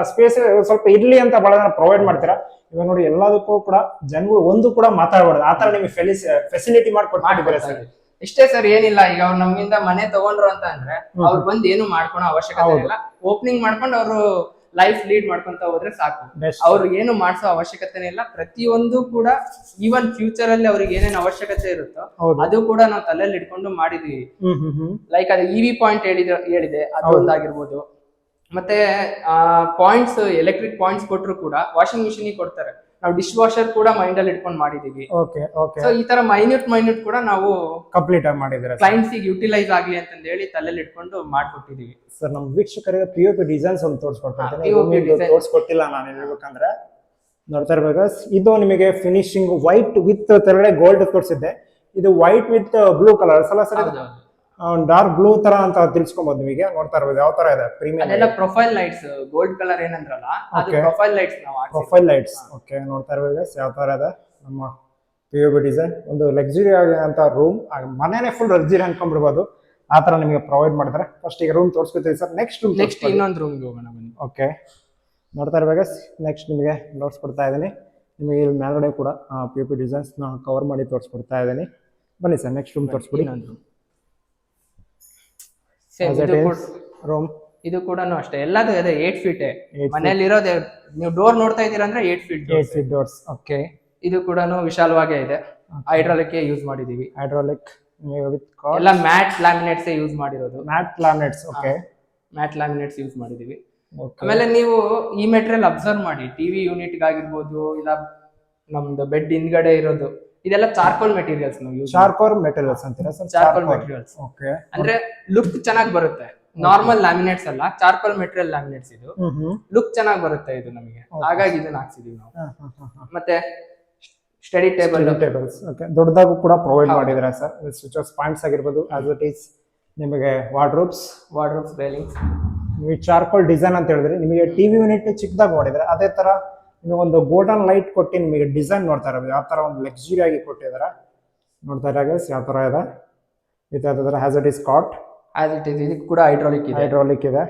ಸ್ಪೇಸ್ ಸ್ವಲ್ಪ ಇರ್ಲಿ ಅಂತ ಬಹಳ ಜನ ಪ್ರೊವೈಡ್ ಮಾಡ್ತೀರಾ? ಇವಾಗ ನೋಡಿ ಎಲ್ಲದಕ್ಕೂ ಕೂಡ ಜನಗಳು ಒಂದು ಕೂಡ ಮಾತಾಡಬಾರ್ದು. ಆ ತರ ನಿಮಗೆ ಫೆಸಿಲಿಟಿ ಮಾಡ್ಕೊಟ್ಟಿದ್ದಾರೆ ಸರ್ ಇಷ್ಟೇ ಸರ್ ಏನಿಲ್ಲ. ಈಗ ಅವ್ರು ನಮ್ಮಿಂದ ಮನೆ ತಗೊಂಡ್ರು ಅಂತ ಅಂದ್ರೆ ಅವ್ರು ಬಂದು ಏನು ಮಾಡ್ಕೊಳೋ ಅವಶ್ಯಕತೆ. ಇಲ್ಲ. ಓಪನಿಂಗ್ ಮಾಡ್ಕೊಂಡು ಅವರು ಲೈಫ್ ಲೀಡ್ ಮಾಡ್ಕೊಂತ ಹೋದ್ರೆ ಸಾಕು. ಅವ್ರು ಏನು ಮಾಡಿಸೋ ಅವಶ್ಯಕತೆನೇ ಇಲ್ಲ. ಪ್ರತಿಯೊಂದು ಕೂಡ ಈವನ್ ಫ್ಯೂಚರ್ ಅಲ್ಲಿ ಅವ್ರಿಗೆ ಏನೇನು ಅವಶ್ಯಕತೆ ಇರುತ್ತೋ ಅದು ಕೂಡ ನಾವು ತಲೆಯಲ್ಲಿ ಇಟ್ಕೊಂಡು ಮಾಡಿದೀವಿ. ಲೈಕ್ ಅದು ಇವಿ ವಿ ಪಾಯಿಂಟ್ ಹೇಳಿದ ಹೇಳಿದೆ ಅದು ಒಂದಾಗಿರ್ಬೋದು. ಮತ್ತೆ ಪಾಯಿಂಟ್ಸ್ ಎಲೆಕ್ಟ್ರಿಕ್ ಪಾಯಿಂಟ್ಸ್ ಕೊಟ್ಟರು ಕೂಡ ವಾಷಿಂಗ್ ಮಿಷಿನ್ ಕೊಡ್ತಾರೆ. ನಾವು ಡಿಶ್ ವಾಷರ್ ಕೂಡ ಮೈಂಡ್ ಅಲ್ಲಿ ಇಟ್ಕೊಂಡು ಮಾಡಿದೀವಿ. ಓಕೆ ಓಕೆ ಸೊ ಈ ತರ ಮೈನ್ಯೂಟ್ ಮೈನ್ಯೂಟ್ ಕೂಡ ನಾವು ಕಂಪ್ಲೀಟ್ ಆಗಿ ಮಾಡಿದ್ದೀರಾ ಕ್ಲೈಂಟ್ಸ್ ಯುಟಿಲೈಸ್ ಆಗ್ಲಿ ಅಂತ ಹೇಳಿ ತಲೆಯಲ್ಲಿ ಇಟ್ಕೊಂಡು ಮಾಡ್ಕೊಟ್ಟಿದೀವಿ. ಸರ್ ನಮ್ಮ ವೀಕ್ಷಕರಿಗೆ ಪಿ ಯು ಪಿ ಡಿಸೈನ್ಸ್ ಒಂದು ತೋರಿಸ್ಕೊಡ್ತೀನಿ. design. ತೋರಿಸ್ಕೊಟ್ಟಿಲ್ಲ ನಾನು ಹೇಳ್ಬೇಕಂದ್ರೆ. ನೋಡ್ತಾ ಇರ್ಬೇಕು ಇದು ನಿಮಗೆ ಫಿನಿಶಿಂಗ್ ವೈಟ್ ವಿತ್ ತೆರಳೆ ಗೋಲ್ಡ್ ತೋರಿಸಿದ್ದೆ. ಇದು ವೈಟ್ ವಿತ್ ಬ್ಲೂ ಕಲರ್ ಸಲ ಸರ್ ಡಾರ್ಕ್ ಬ್ಲೂ ತರ ಅಂತ ತಿಳ್ಸ್ಕೊಬೋದು ನಿಮಗೆ ನೋಡ್ತಾ ಇರ್ಬೋದು ಯಾವ ತರ ಇದೆ? ಪ್ರೀಮಿಯಂ ಅದೆಲ್ಲ ಪ್ರೊಫೈಲ್ ಲೈಟ್ಸ್ ಗೋಲ್ಡ್ ಕಲರ್ ಏನಂದ್ರಲ್ಲ ಅದು. ಪ್ರೊಫೈಲ್ ಲೈಟ್ಸ್ ನಾವು. ಪ್ರೊಫೈಲ್ ಲೈಟ್ಸ್ ಓಕೆ ನೋಡ್ತಾ ಇರ್ಬೋದು ಯಾವ ತರ ಇದೆ? ನಮ್ಮ ಪಿ ಯು ಬಿ ಡಿಸೈನ್ ಒಂದು ಲಕ್ಸುರಿ ಆಗಿರುವಂತ ರೂಮ್ ಮನೇನೆ ಫುಲ್ ಲಕ್ಸುರಿ ಅನ್ಕೊಂಡ್ಬಿಡ್ಬೋದು. ಆ ತರ ನಿಮಗೆ ಪ್ರೊವೈಡ್ ಮಾಡ್ತಾರೆ. ಫಸ್ಟ್ ಈಗ ರೂಮ್ ತೋರಿಸ್ಕೊತೀವಿ ಸರ್ ನೆಕ್ಸ್ಟ್ ರೂಮ್ ನೆಕ್ಸ್ಟ್ ಇನ್ನೊಂದು ರೂಮ್ಗೆ ಹೋಗೋಣ ಬನ್ನಿ. ಓಕೆ ನೋಡ್ತಾ ಇರ್ಬೇಕು ನೆಕ್ಸ್ಟ್ ನಿಮಗೆ ನೋಡ್ಸ್ಕೊಡ್ತಾ ಇದ್ದೀನಿ. ನಿಮಗೆ ಇಲ್ಲಿ ಮೇಲ್ಗಡೆ ಕೂಡ ಪಿ ಪಿ ಡಿಸೈನ್ಸ್ನ ಕವರ್ ಮಾಡಿ ತೋರಿಸ್ಕೊಡ್ತಾ ಇದ್ದೀನಿ. ಬನ್ನಿ ಸರ್ ನೆಕ್ಸ್ಟ್ ರೂಮ್ ತೋರಿಸ್ಬಿಡಿ ನಾನು ರೂಮ್ ಸೇಮ್ ಇದು ಕೂಡ ರೂಮ್ ಇದು ಕೂಡ ಅಷ್ಟೇ. ಎಲ್ಲದು ಅದೇ ಏಟ್ ಫೀಟ್. ಮನೇಲಿ ಇರೋದೇ ನೀವು ಡೋರ್ ನೋಡ್ತಾ ಇದ್ದೀರಾ ಅಂದ್ರೆ eight feet eight feet doors okay ಇದು ಕೂಡ ವಿಶಾಲವಾಗೇ ಇದೆ. ಹೈಡ್ರಾಲಿಕ್ ಯೂಸ್ ಮಾಡಿದೀವಿ. ಹೈಡ್ರಾಲಿಕ್ ವಿತ್ ಎಲ್ಲ ಮ್ಯಾಟ್ ಲ್ಯಾಮಿನೇಟ್ಸ್ ಯೂಸ್ ಮಾಡಿರೋದು. Matte laminates okay matte laminates use ಮಾಡಿದೀವಿ. ಆಮೇಲೆ ನೀವು ಈ ಮೆಟೀರಿಯಲ್ ಅಬ್ಸರ್ವ್ ಮಾಡಿ. ಟಿವಿ ಯೂನಿಟ್ ಆಗಿರ್ಬೋದು ಇಲ್ಲ ನಮ್ದು ಬೆಡ್ ಹಿಂದ್ಗಡೆ ಇರೋದು. ಇದೆಲ್ಲ ಚಾರ್ಕೋಲ್ ಮೆಟೀರಿಯಲ್ಸ್ ನಾವು ಯೂಸ್ ಚಾರ್ಕೋರ್ ಮೆಟೀರಿಯಲ್ಸ್ ಅಂತೀರಾ ಸರ್? ಚಾರ್ಕೋಲ್ ಮೆಟೀರಿಯಲ್ಸ್ ಓಕೆ ಅಂದ್ರೆ ಲುಕ್ ಚೆನ್ನಾಗಿ ಬರುತ್ತೆ. ನಾರ್ಮಲ್ ಲ್ಯಾಮಿನೇಟ್ಸ್ ಅಲ್ಲ ಚಾರ್ಕೋಲ್ ಮೆಟೀರಿಯಲ್ ಲ್ಯಾಮಿನೇಟ್ಸ್ ಇದು. ಲುಕ್ ಚೆನ್ನಾಗಿ ಬರುತ್ತೆ ಇದು ನಮಗೆ. ಹಾಗಾಗಿ ಇದನ್ನ ಹಾಕ್ಸಿದೀವಿ ನಾವು. ಮತ್ತೆ ಸ್ಟಡಿ ಟೇಬಲ್ ಟೇಬಲ್ಸ್ ಓಕೆ ದೊಡ್ಡದಾಗೂ ಕೂಡ ಪ್ರೊವೈಡ್ ಮಾಡಿದ್ರೆ ಸರ್? ಸ್ವಿಚ್ ಆಫ್ ಪಾಯಿಂಟ್ಸ್ ಆಗಿರ್ಬೋದು ಆಸ್ ಇಟ್ ಈಸ್ ನಿಮಗೆ ವಾರ್ಡ್ರೋಬ್ಸ್ ವಾರ್ಡ್ರೋಬ್ಸ್ ರೇಲಿಂಗ್ಸ್ ನೀವು ಚಾರ್ಕೋಲ್ ಡಿಸೈನ್ ಅಂತ ಹೇಳಿದ್ರೆ ನಿಮಗೆ ಟಿವಿ ಯೂನಿಟ್ ಚಿಕ್ಕದಾಗಿ ಮಾಡಿದ್ರೆ ಅದೇ ತರ ನಿಮಗೆ ಒಂದು ಗೋಲ್ಡನ್ ಲೈಟ್ ಕೊಟ್ಟು ನಿಮಗೆ ಡಿಸೈನ್ ನೋಡ್ತಾ ಇರೋದು. ಯಾವ ತರ ಒಂದು ಲಕ್ಸುರಿ ಆಗಿ ಕೊಟ್ಟಿದ್ದಾರೆ ನೋಡ್ತಾ ಇರೋ ಯಾವ ಥರ ಇದೆ? ವಿತ್ ಇದ್ರೆ has it is cot as it is ಇದಕ್ಕೆ ಕೂಡ ಹೈಡ್ರಾಲಿಕ್ ಇದೆ. ಹೈಡ್ರಾಲಿಕ್ ಇದೆ.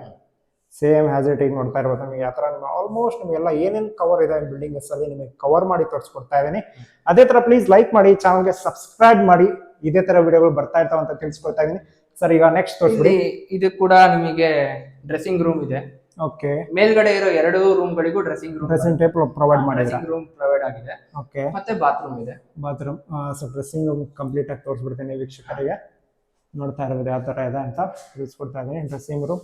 ಸೇಮ್ ಹ್ಯಾಸ್ ಇಟ್ ಈಗ ನೋಡ್ತಾ ಇರ್ಬೋದು ನಿಮಗೆ ಯಾವ ಥರ ನಿಮಗೆ ಆಲ್ಮೋಸ್ಟ್ ನಿಮಗೆಲ್ಲ ಏನೇನು ಕವರ್ ಇದೆ ಬಿಲ್ಡಿಂಗ್ಸಲ್ಲಿ ನಿಮಗೆ ಕವರ್ ಮಾಡಿ ತೋರಿಸ್ಕೊಡ್ತಾ ಇದ್ದೀನಿ. ಅದೇ ಥರ ಪ್ಲೀಸ್ ಲೈಕ್ ಮಾಡಿ ಚಾನಲ್ಗೆ ಸಬ್ಸ್ಕ್ರೈಬ್ ಮಾಡಿ. ಇದೇ ಥರ ವಿಡಿಯೋಗಳು ಬರ್ತಾ ಇರ್ತಾವ ಅಂತ ತಿಳಿಸ್ಕೊಡ್ತಾ ಇದ್ದೀನಿ. ಸರ್ ಈಗ ನೆಕ್ಸ್ಟ್ ತೋರಿಸ್ಬಿಡಿ. ಇದು ಕೂಡ ನಿಮಗೆ ಡ್ರೆಸ್ಸಿಂಗ್ ರೂಮ್ ಇದೆ. ಓಕೆ ಮೇಲ್ಗಡೆ ಇರೋ ಎರಡು ರೂಮ್ ಗಳಿಗೂ dressing room dressing tape provide ಮಾಡಿದ್ರೆ? ಡ್ರೆಸ್ಸಿಂಗ್ ರೂಮ್ ಪ್ರೊವೈಡ್ ಆಗಿದೆ. ಓಕೆ ಮತ್ತೆ ಬಾತ್ರೂಮ್ ಇದೆ. Bathroom so dressing room complete ಆಗಿ ತೋರಿಸ್ಬಿಡ್ತೀನಿ ವೀಕ್ಷಕರಿಗೆ. ನೋಡ್ತಾ ಇರೋದು ಯಾವ ಥರ ಇದೆ ಅಂತ ತಿಳಿಸ್ಕೊಡ್ತಾ ಇದ್ದೀನಿ. ಡ್ರೆಸ್ಸಿಂಗ್ ರೂಮ್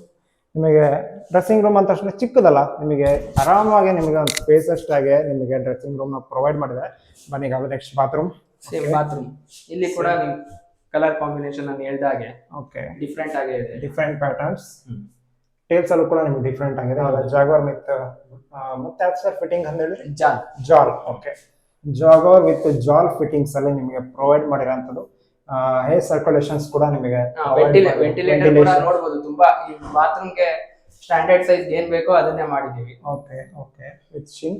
ನಿಮಗೆ ಡ್ರೆಸ್ಸಿಂಗ್ ರೂಮ್ ಅಂತ ತಕ್ಷಣ ಚಿಕ್ಕದಲ್ಲ ನಿಮಗೆ ಆರಾಮಾಗಿ ನಿಮಗೆ ಒಂದು ಸ್ಪೇಸ್ ಅಷ್ಟಾಗೆ ನಿಮಗೆ ಡ್ರೆಸ್ಸಿಂಗ್ ರೂಮ್ನ ಪ್ರೊವೈಡ್ ಮಾಡಿದೆ ಬನ್ನಿ ಈಗ ನೆಕ್ಸ್ಟ್ ಬಾತ್ರೂಮ್ ಸೇಮ್ ಬಾತ್ರೂಮ್ ಇಲ್ಲಿ ಕೂಡ ಕಲರ್ ಕಾಂಬಿನೇಷನ್ ನಾನು ಹಾಗೆ ಓಕೆ ಡಿಫ್ರೆಂಟ್ ಆಗಿ ಇದೆ. Different patterns. ಟೇಲ್ಸ್ ಅಲ್ಲೂ ಕೂಡ ನಿಮ್ಗೆ ಡಿಫ್ರೆಂಟ್ ಆಗಿದೆ. ಜಾಗವರ್ ವಿತ್ ಮತ್ತೆ ಸರ್ ಫಿಟ್ಟಿಂಗ್ ಅಂತ ಹೇಳಿದ್ರೆ ಜಾಲ್ ಜಾಲ್ ಓಕೆ ಜಾಗವರ್ ವಿತ್ ಜಾಲ್ ಫಿಟ್ಟಿಂಗ್ಸ್ ಅಲ್ಲಿ ನಿಮಗೆ ಪ್ರೊವೈಡ್ ಮಾಡಿರೋಂಥದ್ದು. ಹೇರ್ ಸರ್ಕ್ಯುಲೇಷನ್ಸ್ ಕೂಡ ನಿಮಗೆ ವೆಂಟಿಲೇಟರ್ ಕೂಡ ನೋಡ್ಬೋದು. ತುಂಬಾ ಈ ಬಾತ್ರೂಮ್ಗೆ ಸ್ಟ್ಯಾಂಡರ್ಡ್ ಸೈಜ್ ಏನ್ ಬೇಕೋ ಅದನ್ನೇ ಮಾಡಿದ್ದೀವಿ. ಓಕೆ ಓಕೆ ವಿತ್ ಶಿನ್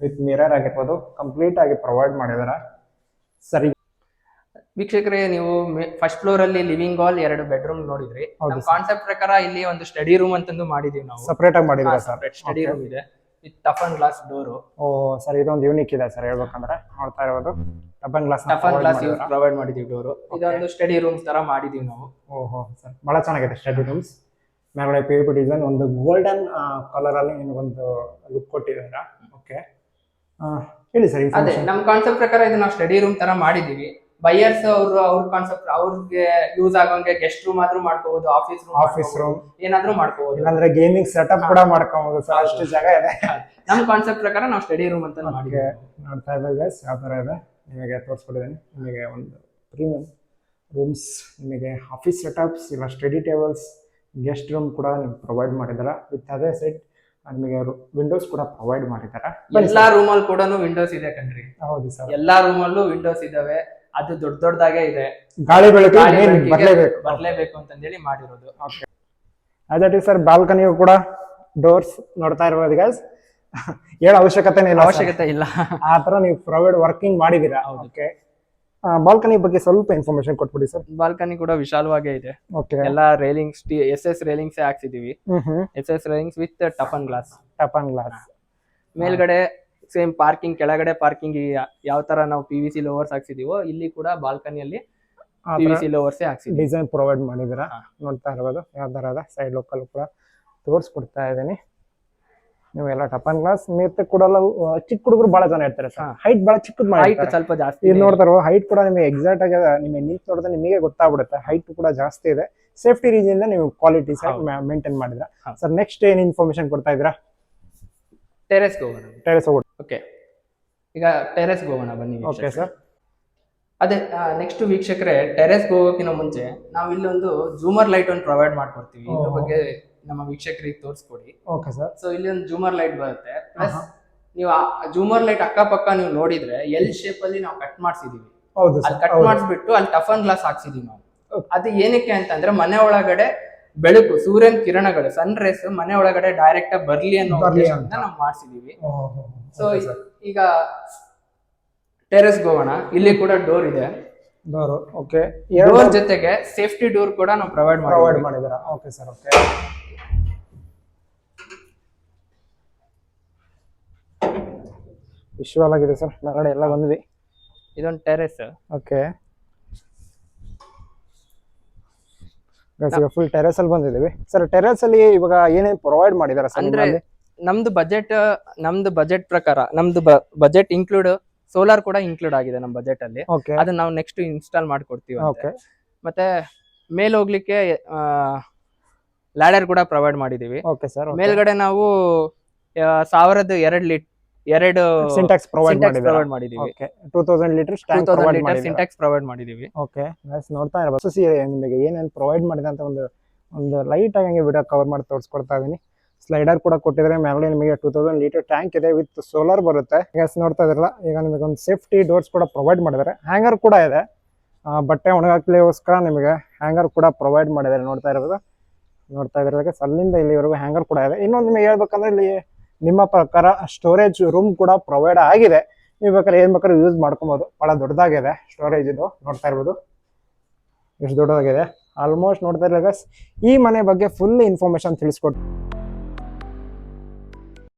ವಿತ್ ಮಿರರ್ ಆಗಿರ್ಬೋದು. ಕಂಪ್ಲೀಟ್ ಆಗಿ ಪ್ರೊವೈಡ್ ಮಾಡಿದಾರೆ. ಸರಿ ವೀಕ್ಷಕರೇ ನೀವು ಫಸ್ಟ್ ಫ್ಲೋರ್ ಅಲ್ಲಿ ಲಿವಿಂಗ್ ಹಾಲ್ ಎರಡು ಬೆಡ್ರೂಮ್ ನೋಡಿದ್ರಿ. ನಮ್ಮ ಕಾನ್ಸೆಪ್ಟ್ ಪ್ರಕಾರ ಇಲ್ಲಿ ಒಂದು ಸ್ಟಡಿ ರೂಮ್ ಅಂತಂದು ಮಾಡಿದೀವಿ ನಾವು. ಸಪರೇಟ್ ಆಗಿ ಮಾಡಿದ್ರೆ ಸರ್ ಸ್ಟಡಿ ರೂಮ್ ಇದೆ. With toughen glass door oh sir ಇದೊಂದು ಯೂನಿಕ್ ಇದೆ ಸರ್ ಹೇಳ್ಬೇಕಂದ್ರೆ. ನೋಡ್ತಾ ಇರೋದು. Toughen glass toughen glass provide ಮಾಡಿದೀವಿ ಡೋರು ಇದೊಂದು ಸ್ಟಡಿ ರೂಮ್ಸ್ ತರ ಮಾಡಿದೀವಿ ನಾವು. ಓಹೋ ಸರ್ ಬಹಳ ಚೆನ್ನಾಗಿದೆ ಸ್ಟಡಿ ರೂಮ್ಸ್ ಮೇಲ್ಗಡೆ ಪಿ ಪಿ ಡಿಸೈನ್ ಒಂದು ಗೋಲ್ಡನ್ ಕಲರ್ ಅಲ್ಲಿ ಒಂದು ಲುಕ್ ಕೊಟ್ಟಿದ್ದಾರೆ? ಓಕೆ ಹೇಳಿ ಸರ್ ಅದೇ ನಮ್ಮ ನಮ್ ಕಾನ್ಸೆಪ್ಟ್ ಪ್ರಕಾರ ಇದು ನಾವು ಸ್ಟಡಿ ರೂಮ್ ತರ ಮಾಡಿದೀವಿ. ಬೈಯರ್ಸ್ ಅವರು ಅವ್ರ ಕಾನ್ಸೆಪ್ಟ್ ಅವ್ರಿಗೆ ಯೂಸ್ ಆಗೋಂಗೆ ಗೆಸ್ಟ್ ರೂಮ್ ಆದ್ರೂ ಮಾಡ್ಕೋಬಹುದು ಆಫೀಸ್ ರೂಮ್ ಆಫೀಸ್ ರೂಮ್ ಏನಾದ್ರೂ ಮಾಡ್ಕೋಬಹುದು ಇಲ್ಲಾಂದ್ರೆ ಗೇಮಿಂಗ್ ಸೆಟಪ್ ಕೂಡ ಮಾಡ್ಕೋಬಹುದು ಸರ್ ಅಷ್ಟು ಜಾಗ ಇದೆ. ನಮ್ಮ ಕಾನ್ಸೆಪ್ಟ್ ಪ್ರಕಾರ ನಾವು ಸ್ಟಡಿ ರೂಮ್ ಅಂತ ಮಾಡಿದ್ವಿ ನೋಡ್ತಾ ಇದ್ದೀವಿ ಗೈಸ್ ಯಾವ ಥರ ಇದೆ? ನಿಮಗೆ ತೋರಿಸ್ಕೊಟ್ಟಿದ್ದೀನಿ. ನಿಮಗೆ ಒಂದು ಪ್ರೀಮಿಯಂ ರೂಮ್ಸ್ ನಿಮಗೆ ಆಫೀಸ್ ಸೆಟಪ್ಸ್ ಇಲ್ಲ ಸ್ಟಡಿ ಟೇಬಲ್ಸ್ ಗೆಸ್ಟ್ ರೂಮ್ ಕೂಡ ನಿಮ್ಗೆ ಪ್ರೊವೈಡ್ ಮಾಡಿದ್ದಾರೆ. ವಿತ್ ಅದೇ ಸೆಟ್ ನಿಮಗೆ ವಿಂಡೋಸ್ ಕೂಡ ಪ್ರೊವೈಡ್ ಮಾಡಿದ್ದಾರೆ. ಎಲ್ಲಾ ರೂಮ್ ಅಲ್ಲಿ ಕೂಡ ವಿಂಡೋಸ್ ಇದೆ ಕಣ್ರಿ. ಹೌದು ಸರ್ ಎಲ್ಲಾ ರೂಮ್ ಅಲ್ಲೂ ವಿಂಡೋಸ್ ಇದಾವೆ ಅದು ದೊಡ್ಡ ದೊಡ್ಡದಾಗೆ ಇದೆ. ಗಾಳಿ ಬೆಳಕು ಗಾಳಿ main ಬೆಳಕಿಗೆ ಬರ್ಲೇಬೇಕು? ಬರ್ಲೇಬೇಕು ಅಂತಂದೇಳಿ ಮಾಡಿರೋದು. ಅದೇ ರೀತಿ ಸರ್ ಬಾಲ್ಕನಿಯು ಕೂಡ ಡೋರ್ಸ್ ನೋಡ್ತಾ ಇರ್ಬೋದು ಗೈಸ್ ಹೇಳೋ ಅವಶ್ಯಕತೆ ಇಲ್ಲ. ಅವಶ್ಯಕತೆ ಇಲ್ಲ. ಆ ತರ ನೀವು ಪ್ರೊವೈಡ್ ವರ್ಕಿಂಗ್ ಮಾಡಿದೀರಾ ಓಕೆ ಬಾಲ್ಕನಿ ಬಗ್ಗೆ ಸ್ವಲ್ಪ ಇನ್ಫಾರ್ಮೇಶನ್ ಕೊಟ್ಬಿಡಿ ಸರ್ ಬಾಲ್ಕನಿ ಕೂಡ ವಿಶಾಲವಾಗೇ ಇದೆ. ಓಕೆ ಎಲ್ಲಾ ರೇಲಿಂಗ್ಸ್ ಎಸ್ ಎಸ್ ರೇಲಿಂಗ್ಸ್ ಹಾಕ್ಸಿದೀವಿ. Hmm hmm. S S railings with toughen glass toughen glass ಮೇಲ್ಗಡೆ ಸೇಮ್ ಪಾರ್ಕಿಂಗ್ ಕೆಳಗಡೆ ಪಾರ್ಕಿಂಗ್ ಯಾವ ತರ ನಾವು ಪಿ ವಿ ಸಿ ಲೋವರ್ಸ್ ಹಾಕ್ಸಿದೀವೋ ಇಲ್ಲಿ ಕೂಡ ಬಾಲ್ಕನಿಯಲ್ಲಿ ಪಿ ವಿ ಸಿ ಲೋವರ್ಸ್ ಹಾಕ್ಸಿದ್ವಿ. ಡಿಸೈನ್ ಪ್ರೊವೈಡ್ ಮಾಡಿದಿರ. ನೋಡ್ತಾ ಇರ್ಬೋದು. ಯಾವ ತರ ಸೈಡ್ ಲೋಕಲ್ ಕೂಡ ತೋರಿಸ್ಕೊಡ್ತಾ ಇದ್ದೀನಿ. ಎಲ್ಲ ಟಪನ್ ಗ್ಲಾಸ್ ಮತ್ತೆ ಕೂಡ ಚಿಕ್ಕ ಹುಡುಗರು ಬಹಳ ಜನ ಇರ್ತಾರೆ ಹೈಟ್ ಬಹಳ ಚಿಕ್ಕದ್ ಮಾಡಿ ಸ್ವಲ್ಪ ಜಾಸ್ತಿ ಇಲ್ಲಿ ನೋಡ್ತಾರೋ ಹೈಟ್ ಕೂಡ ನಿಮಗೆ ಎಕ್ಸಾಕ್ಟ್ ಆಗಿ ನಿಮಗೆ ನಿಂತು ನೋಡಿದ್ರೆ ನಿಮಗೆ ಗೊತ್ತಾಗ್ಬಿಡುತ್ತೆ. ಹೈಟ್ ಕೂಡ ಜಾಸ್ತಿ ಇದೆ. ಸೇಫ್ಟಿ ರೀಸನ್ ನೀವು ಕ್ವಾಲಿಟಿ ಸೈಡ್ ಹೌದು. ಮೇಂಟೈನ್ ಮಾಡಿದ್ರ ಸರ್ ನೆಕ್ಸ್ಟ್ ಏನ್ ಇನ್ಫಾರ್ಮೇಶನ್ ಕೊಡ್ತಾ ಇದ್ದೀರಾ? ಟೆರೆಸ್ ಹೋಗೋಣ ಟೆರೆಸ್ ಹೋಗೋಣ. ಓಕೆ ಈಗ ಟೆರೆಸ್ ಹೋಗೋಣ ಬನ್ನಿ ಓಕೆ ಸರ್ ಅದೇ ನೆಕ್ಸ್ಟ್ ವೀಕ್ಷಕರೇ ಟೆರೆಸ್ ಹೋಗೋಕಿನ ಮುಂಚೆ ನಾವು ಇಲ್ಲೊಂದು ಜೂಮರ್ ಲೈಟ್ ಒಂದು ಪ್ರೊವೈಡ್ ಮಾಡ್ಕೊಡ್ತೀವಿ. ಇದ್ರ ಬಗ್ಗೆ ನಮ್ಮ ವೀಕ್ಷಕರಿಗೆ ತೋರಿಸ್ಕೊಡಿ. ಓಕೆ ಸರ್ ಸೊ ಇಲ್ಲಿ ಒಂದು ಜೂಮರ್ ಲೈಟ್ ಬರುತ್ತೆ. ಪ್ಲಸ್ ನೀವು ಆ ಜೂಮರ್ ಲೈಟ್ ಅಕ್ಕಪಕ್ಕ ನೀವು ನೋಡಿದ್ರೆ ಎಲ್ ಶೇಪ್ ಅಲ್ಲಿ ನಾವು ಕಟ್ ಮಾಡಿಸಿದೀವಿ. ಅಲ್ಲಿ ಕಟ್ ಮಾಡಿಸ್ಬಿಟ್ಟು ಅಲ್ಲಿ ಟಫನ್ ಗ್ಲಾಸ್ ಹಾಕ್ಸಿದೀವಿ ನಾವು. ಅದು ಏನಕ್ಕೆ ಅಂತಂದ್ರೆ ಮನೆ ಒಳಗಡೆ ಬೆಳಕು ಸೂರ್ಯನ ಕಿರಣಗಳು ಸನ್ ರೈಸ್ ಮನೆ ಒಳಗಡೆ ಡೈರೆಕ್ಟ್ ಆಗಿ ಬರ್ಲಿ ಅನ್ನೋ ಉದ್ದೇಶದಿಂದ. ನಾವು ಮಾಡಿಸಿದೀವಿ. ಸೊ ಈಗ ಟೆರೆಸ್ ಹೋಗೋಣ. ಇಲ್ಲಿ ಕೂಡ ಡೋರ್ ಇದೆ. ಡೋರ್ ಓಕೆ ಡೋರ್ ಜೊತೆಗೆ ಸೇಫ್ಟಿ ಡೋರ್ ಕೂಡ ನಾವು ಪ್ರೊವೈಡ್ ಪ್ರೊವೈಡ್ ಮಾಡಿ ಮಾಡಿದಾರ ಓಕೆ ಸರ್ ಓಕೆ ವಿಶ್ವಲಾಗಿದೆ ಸರ್ ಹೊರಗಡೆ ಎಲ್ಲ ಬಂದ್ವಿ ಇದೊಂದು ಟೆರೆಸ್ ಓಕೆ ಫುಲ್ ಟೆರೆಸ್ ಅಲ್ಲಿ ಬಂದಿದ್ದೀವಿ. ಸರ್ ಟೆರೆಸ್ ಅಲ್ಲಿ ಇವಾಗ ಏನೇನು ಪ್ರೊವೈಡ್ ಮಾಡಿದಾರೆ ಸರ್ ಅಂದ್ರೆ ನಮ್ದು ಬಜೆಟ್ ನಮ್ದು ಬಜೆಟ್ ಪ್ರಕಾರ ನಮ್ದು ಬಜೆಟ್ ಇನ್ಕ್ಲೂಡ್ ಸೋಲಾರ್ ಕೂಡ ಇನ್ಕ್ಲೂಡ್ ಆಗಿದೆ ನಮ್ಮ ಬಜೆಟ್ ಅಲ್ಲಿ. ಅದನ್ನ ನಾವು ನೆಕ್ಸ್ಟ್ ಇನ್ಸ್ಟಾಲ್ ಮಾಡ್ಕೊಡ್ತೀವಿ ಮತ್ತೆ ಮೇಲ್ ಹೋಗ್ಲಿಕ್ಕೆ ಲ್ಯಾಡರ್ ಕೂಡ ಪ್ರೊವೈಡ್ ಮಾಡಿದೀವಿ. ಮೇಲ್ಗಡೆ ನಾವು ಸಾವಿರದ ಎರಡ್ ಲೀಟ್ ಎರಡು ಸಿಂಟ್ಯಾಕ್ಸ್ ಪ್ರೊವೈಡ್ ಪ್ರೊವೈಡ್ ಮಾಡಿದೀವಿ okay two thousand litres tank provide litre ಮಾಡಿದ್ದಾರೆ? ಸಿಂಟ್ಯಾಕ್ಸ್ ಪ್ರೊವೈಡ್ ಮಾಡಿದೀವಿ ಓಕೆ ನೋಡ್ತಾ ಇರಬಹುದು ಸಿ ನಿಮಗೆ ಏನೇನು ಪ್ರೊವೈಡ್ ಮಾಡಿದೆ ಅಂತ ಒಂದು ಒಂದು ಲೈಟ್ ಆಗಿ ಹಂಗೆ ವಿಡಿಯೋ ಕವರ್ ಮಾಡಿ ತೋರಿಸ್ಕೊಡ್ತಾ ಇದೀನಿ. ಸ್ಲೈಡರ್ ಕೂಡ ಕೊಟ್ಟಿದ್ರೆ ಮೇಲೆ ನಿಮಗೆ ಟೂ ತೌಸಂಡ್ ಲೀಟರ್ ಟ್ಯಾಂಕ್ ಇದೆ ವಿತ್ ಸೋಲಾರ್ ಬರುತ್ತೆ. ಗ್ಯಾಸ್ ನೋಡ್ತಾ ಇದ್ರಲ್ಲ ಈಗ ನಿಮಗೆ ಒಂದು ಸೇಫ್ಟಿ ಡೋರ್ಸ್ ಕೂಡ ಪ್ರೊವೈಡ್ ಮಾಡಿದ್ದಾರೆ. ಹ್ಯಾಂಗರ್ ಕೂಡ ಇದೆ. ಬಟ್ಟೆ ಒಣಗಾಕ್ಲಿಗೋಸ್ಕರ ನಿಮಗೆ ಹ್ಯಾಂಗರ್ ಕೂಡ ಪ್ರೊವೈಡ್ ಮಾಡಿದ್ದಾರೆ. ನೋಡ್ತಾ ಇರೋದು ನೋಡ್ತಾ ಇದ್ರೆ ಅಲ್ಲಿಂದ ಇಲ್ಲಿವರೆಗೂ ಹ್ಯಾಂಗರ್ ಕೂಡ ಇದೆ. ಇನ್ನೊಂದು ನಿಮಗೆ ಹೇಳ್ಬೇಕಂದ್ರೆ ಇಲ್ಲಿ ನಿಮ್ಮ ಪ್ರಕಾರ ಸ್ಟೋರೇಜ್ ರೂಮ್ ಕೂಡ ಪ್ರೊವೈಡ್ ಆಗಿದೆ. ನೀವು ಬೇಕಾದ್ರೆ ಏನ್ ಬೇಕಾದ್ರೂ ಯೂಸ್ ಮಾಡ್ಕೊಬೋದು. ಬಹಳ ದೊಡ್ಡದಾಗಿದೆ ಸ್ಟೋರೇಜ್ ಇದು. ನೋಡ್ತಾ ಇರ್ಬೋದು. ಎಷ್ಟು ದೊಡ್ಡದಾಗಿದೆ. ಆಲ್ಮೋಸ್ಟ್ ನೋಡ್ತಾ ಇರಲಿಲ್ಲ ಈ ಮನೆ ಬಗ್ಗೆ ಫುಲ್ ಇನ್ಫಾರ್ಮೇಶನ್ ತಿಳಿಸ್ಕೊಟ್ಟು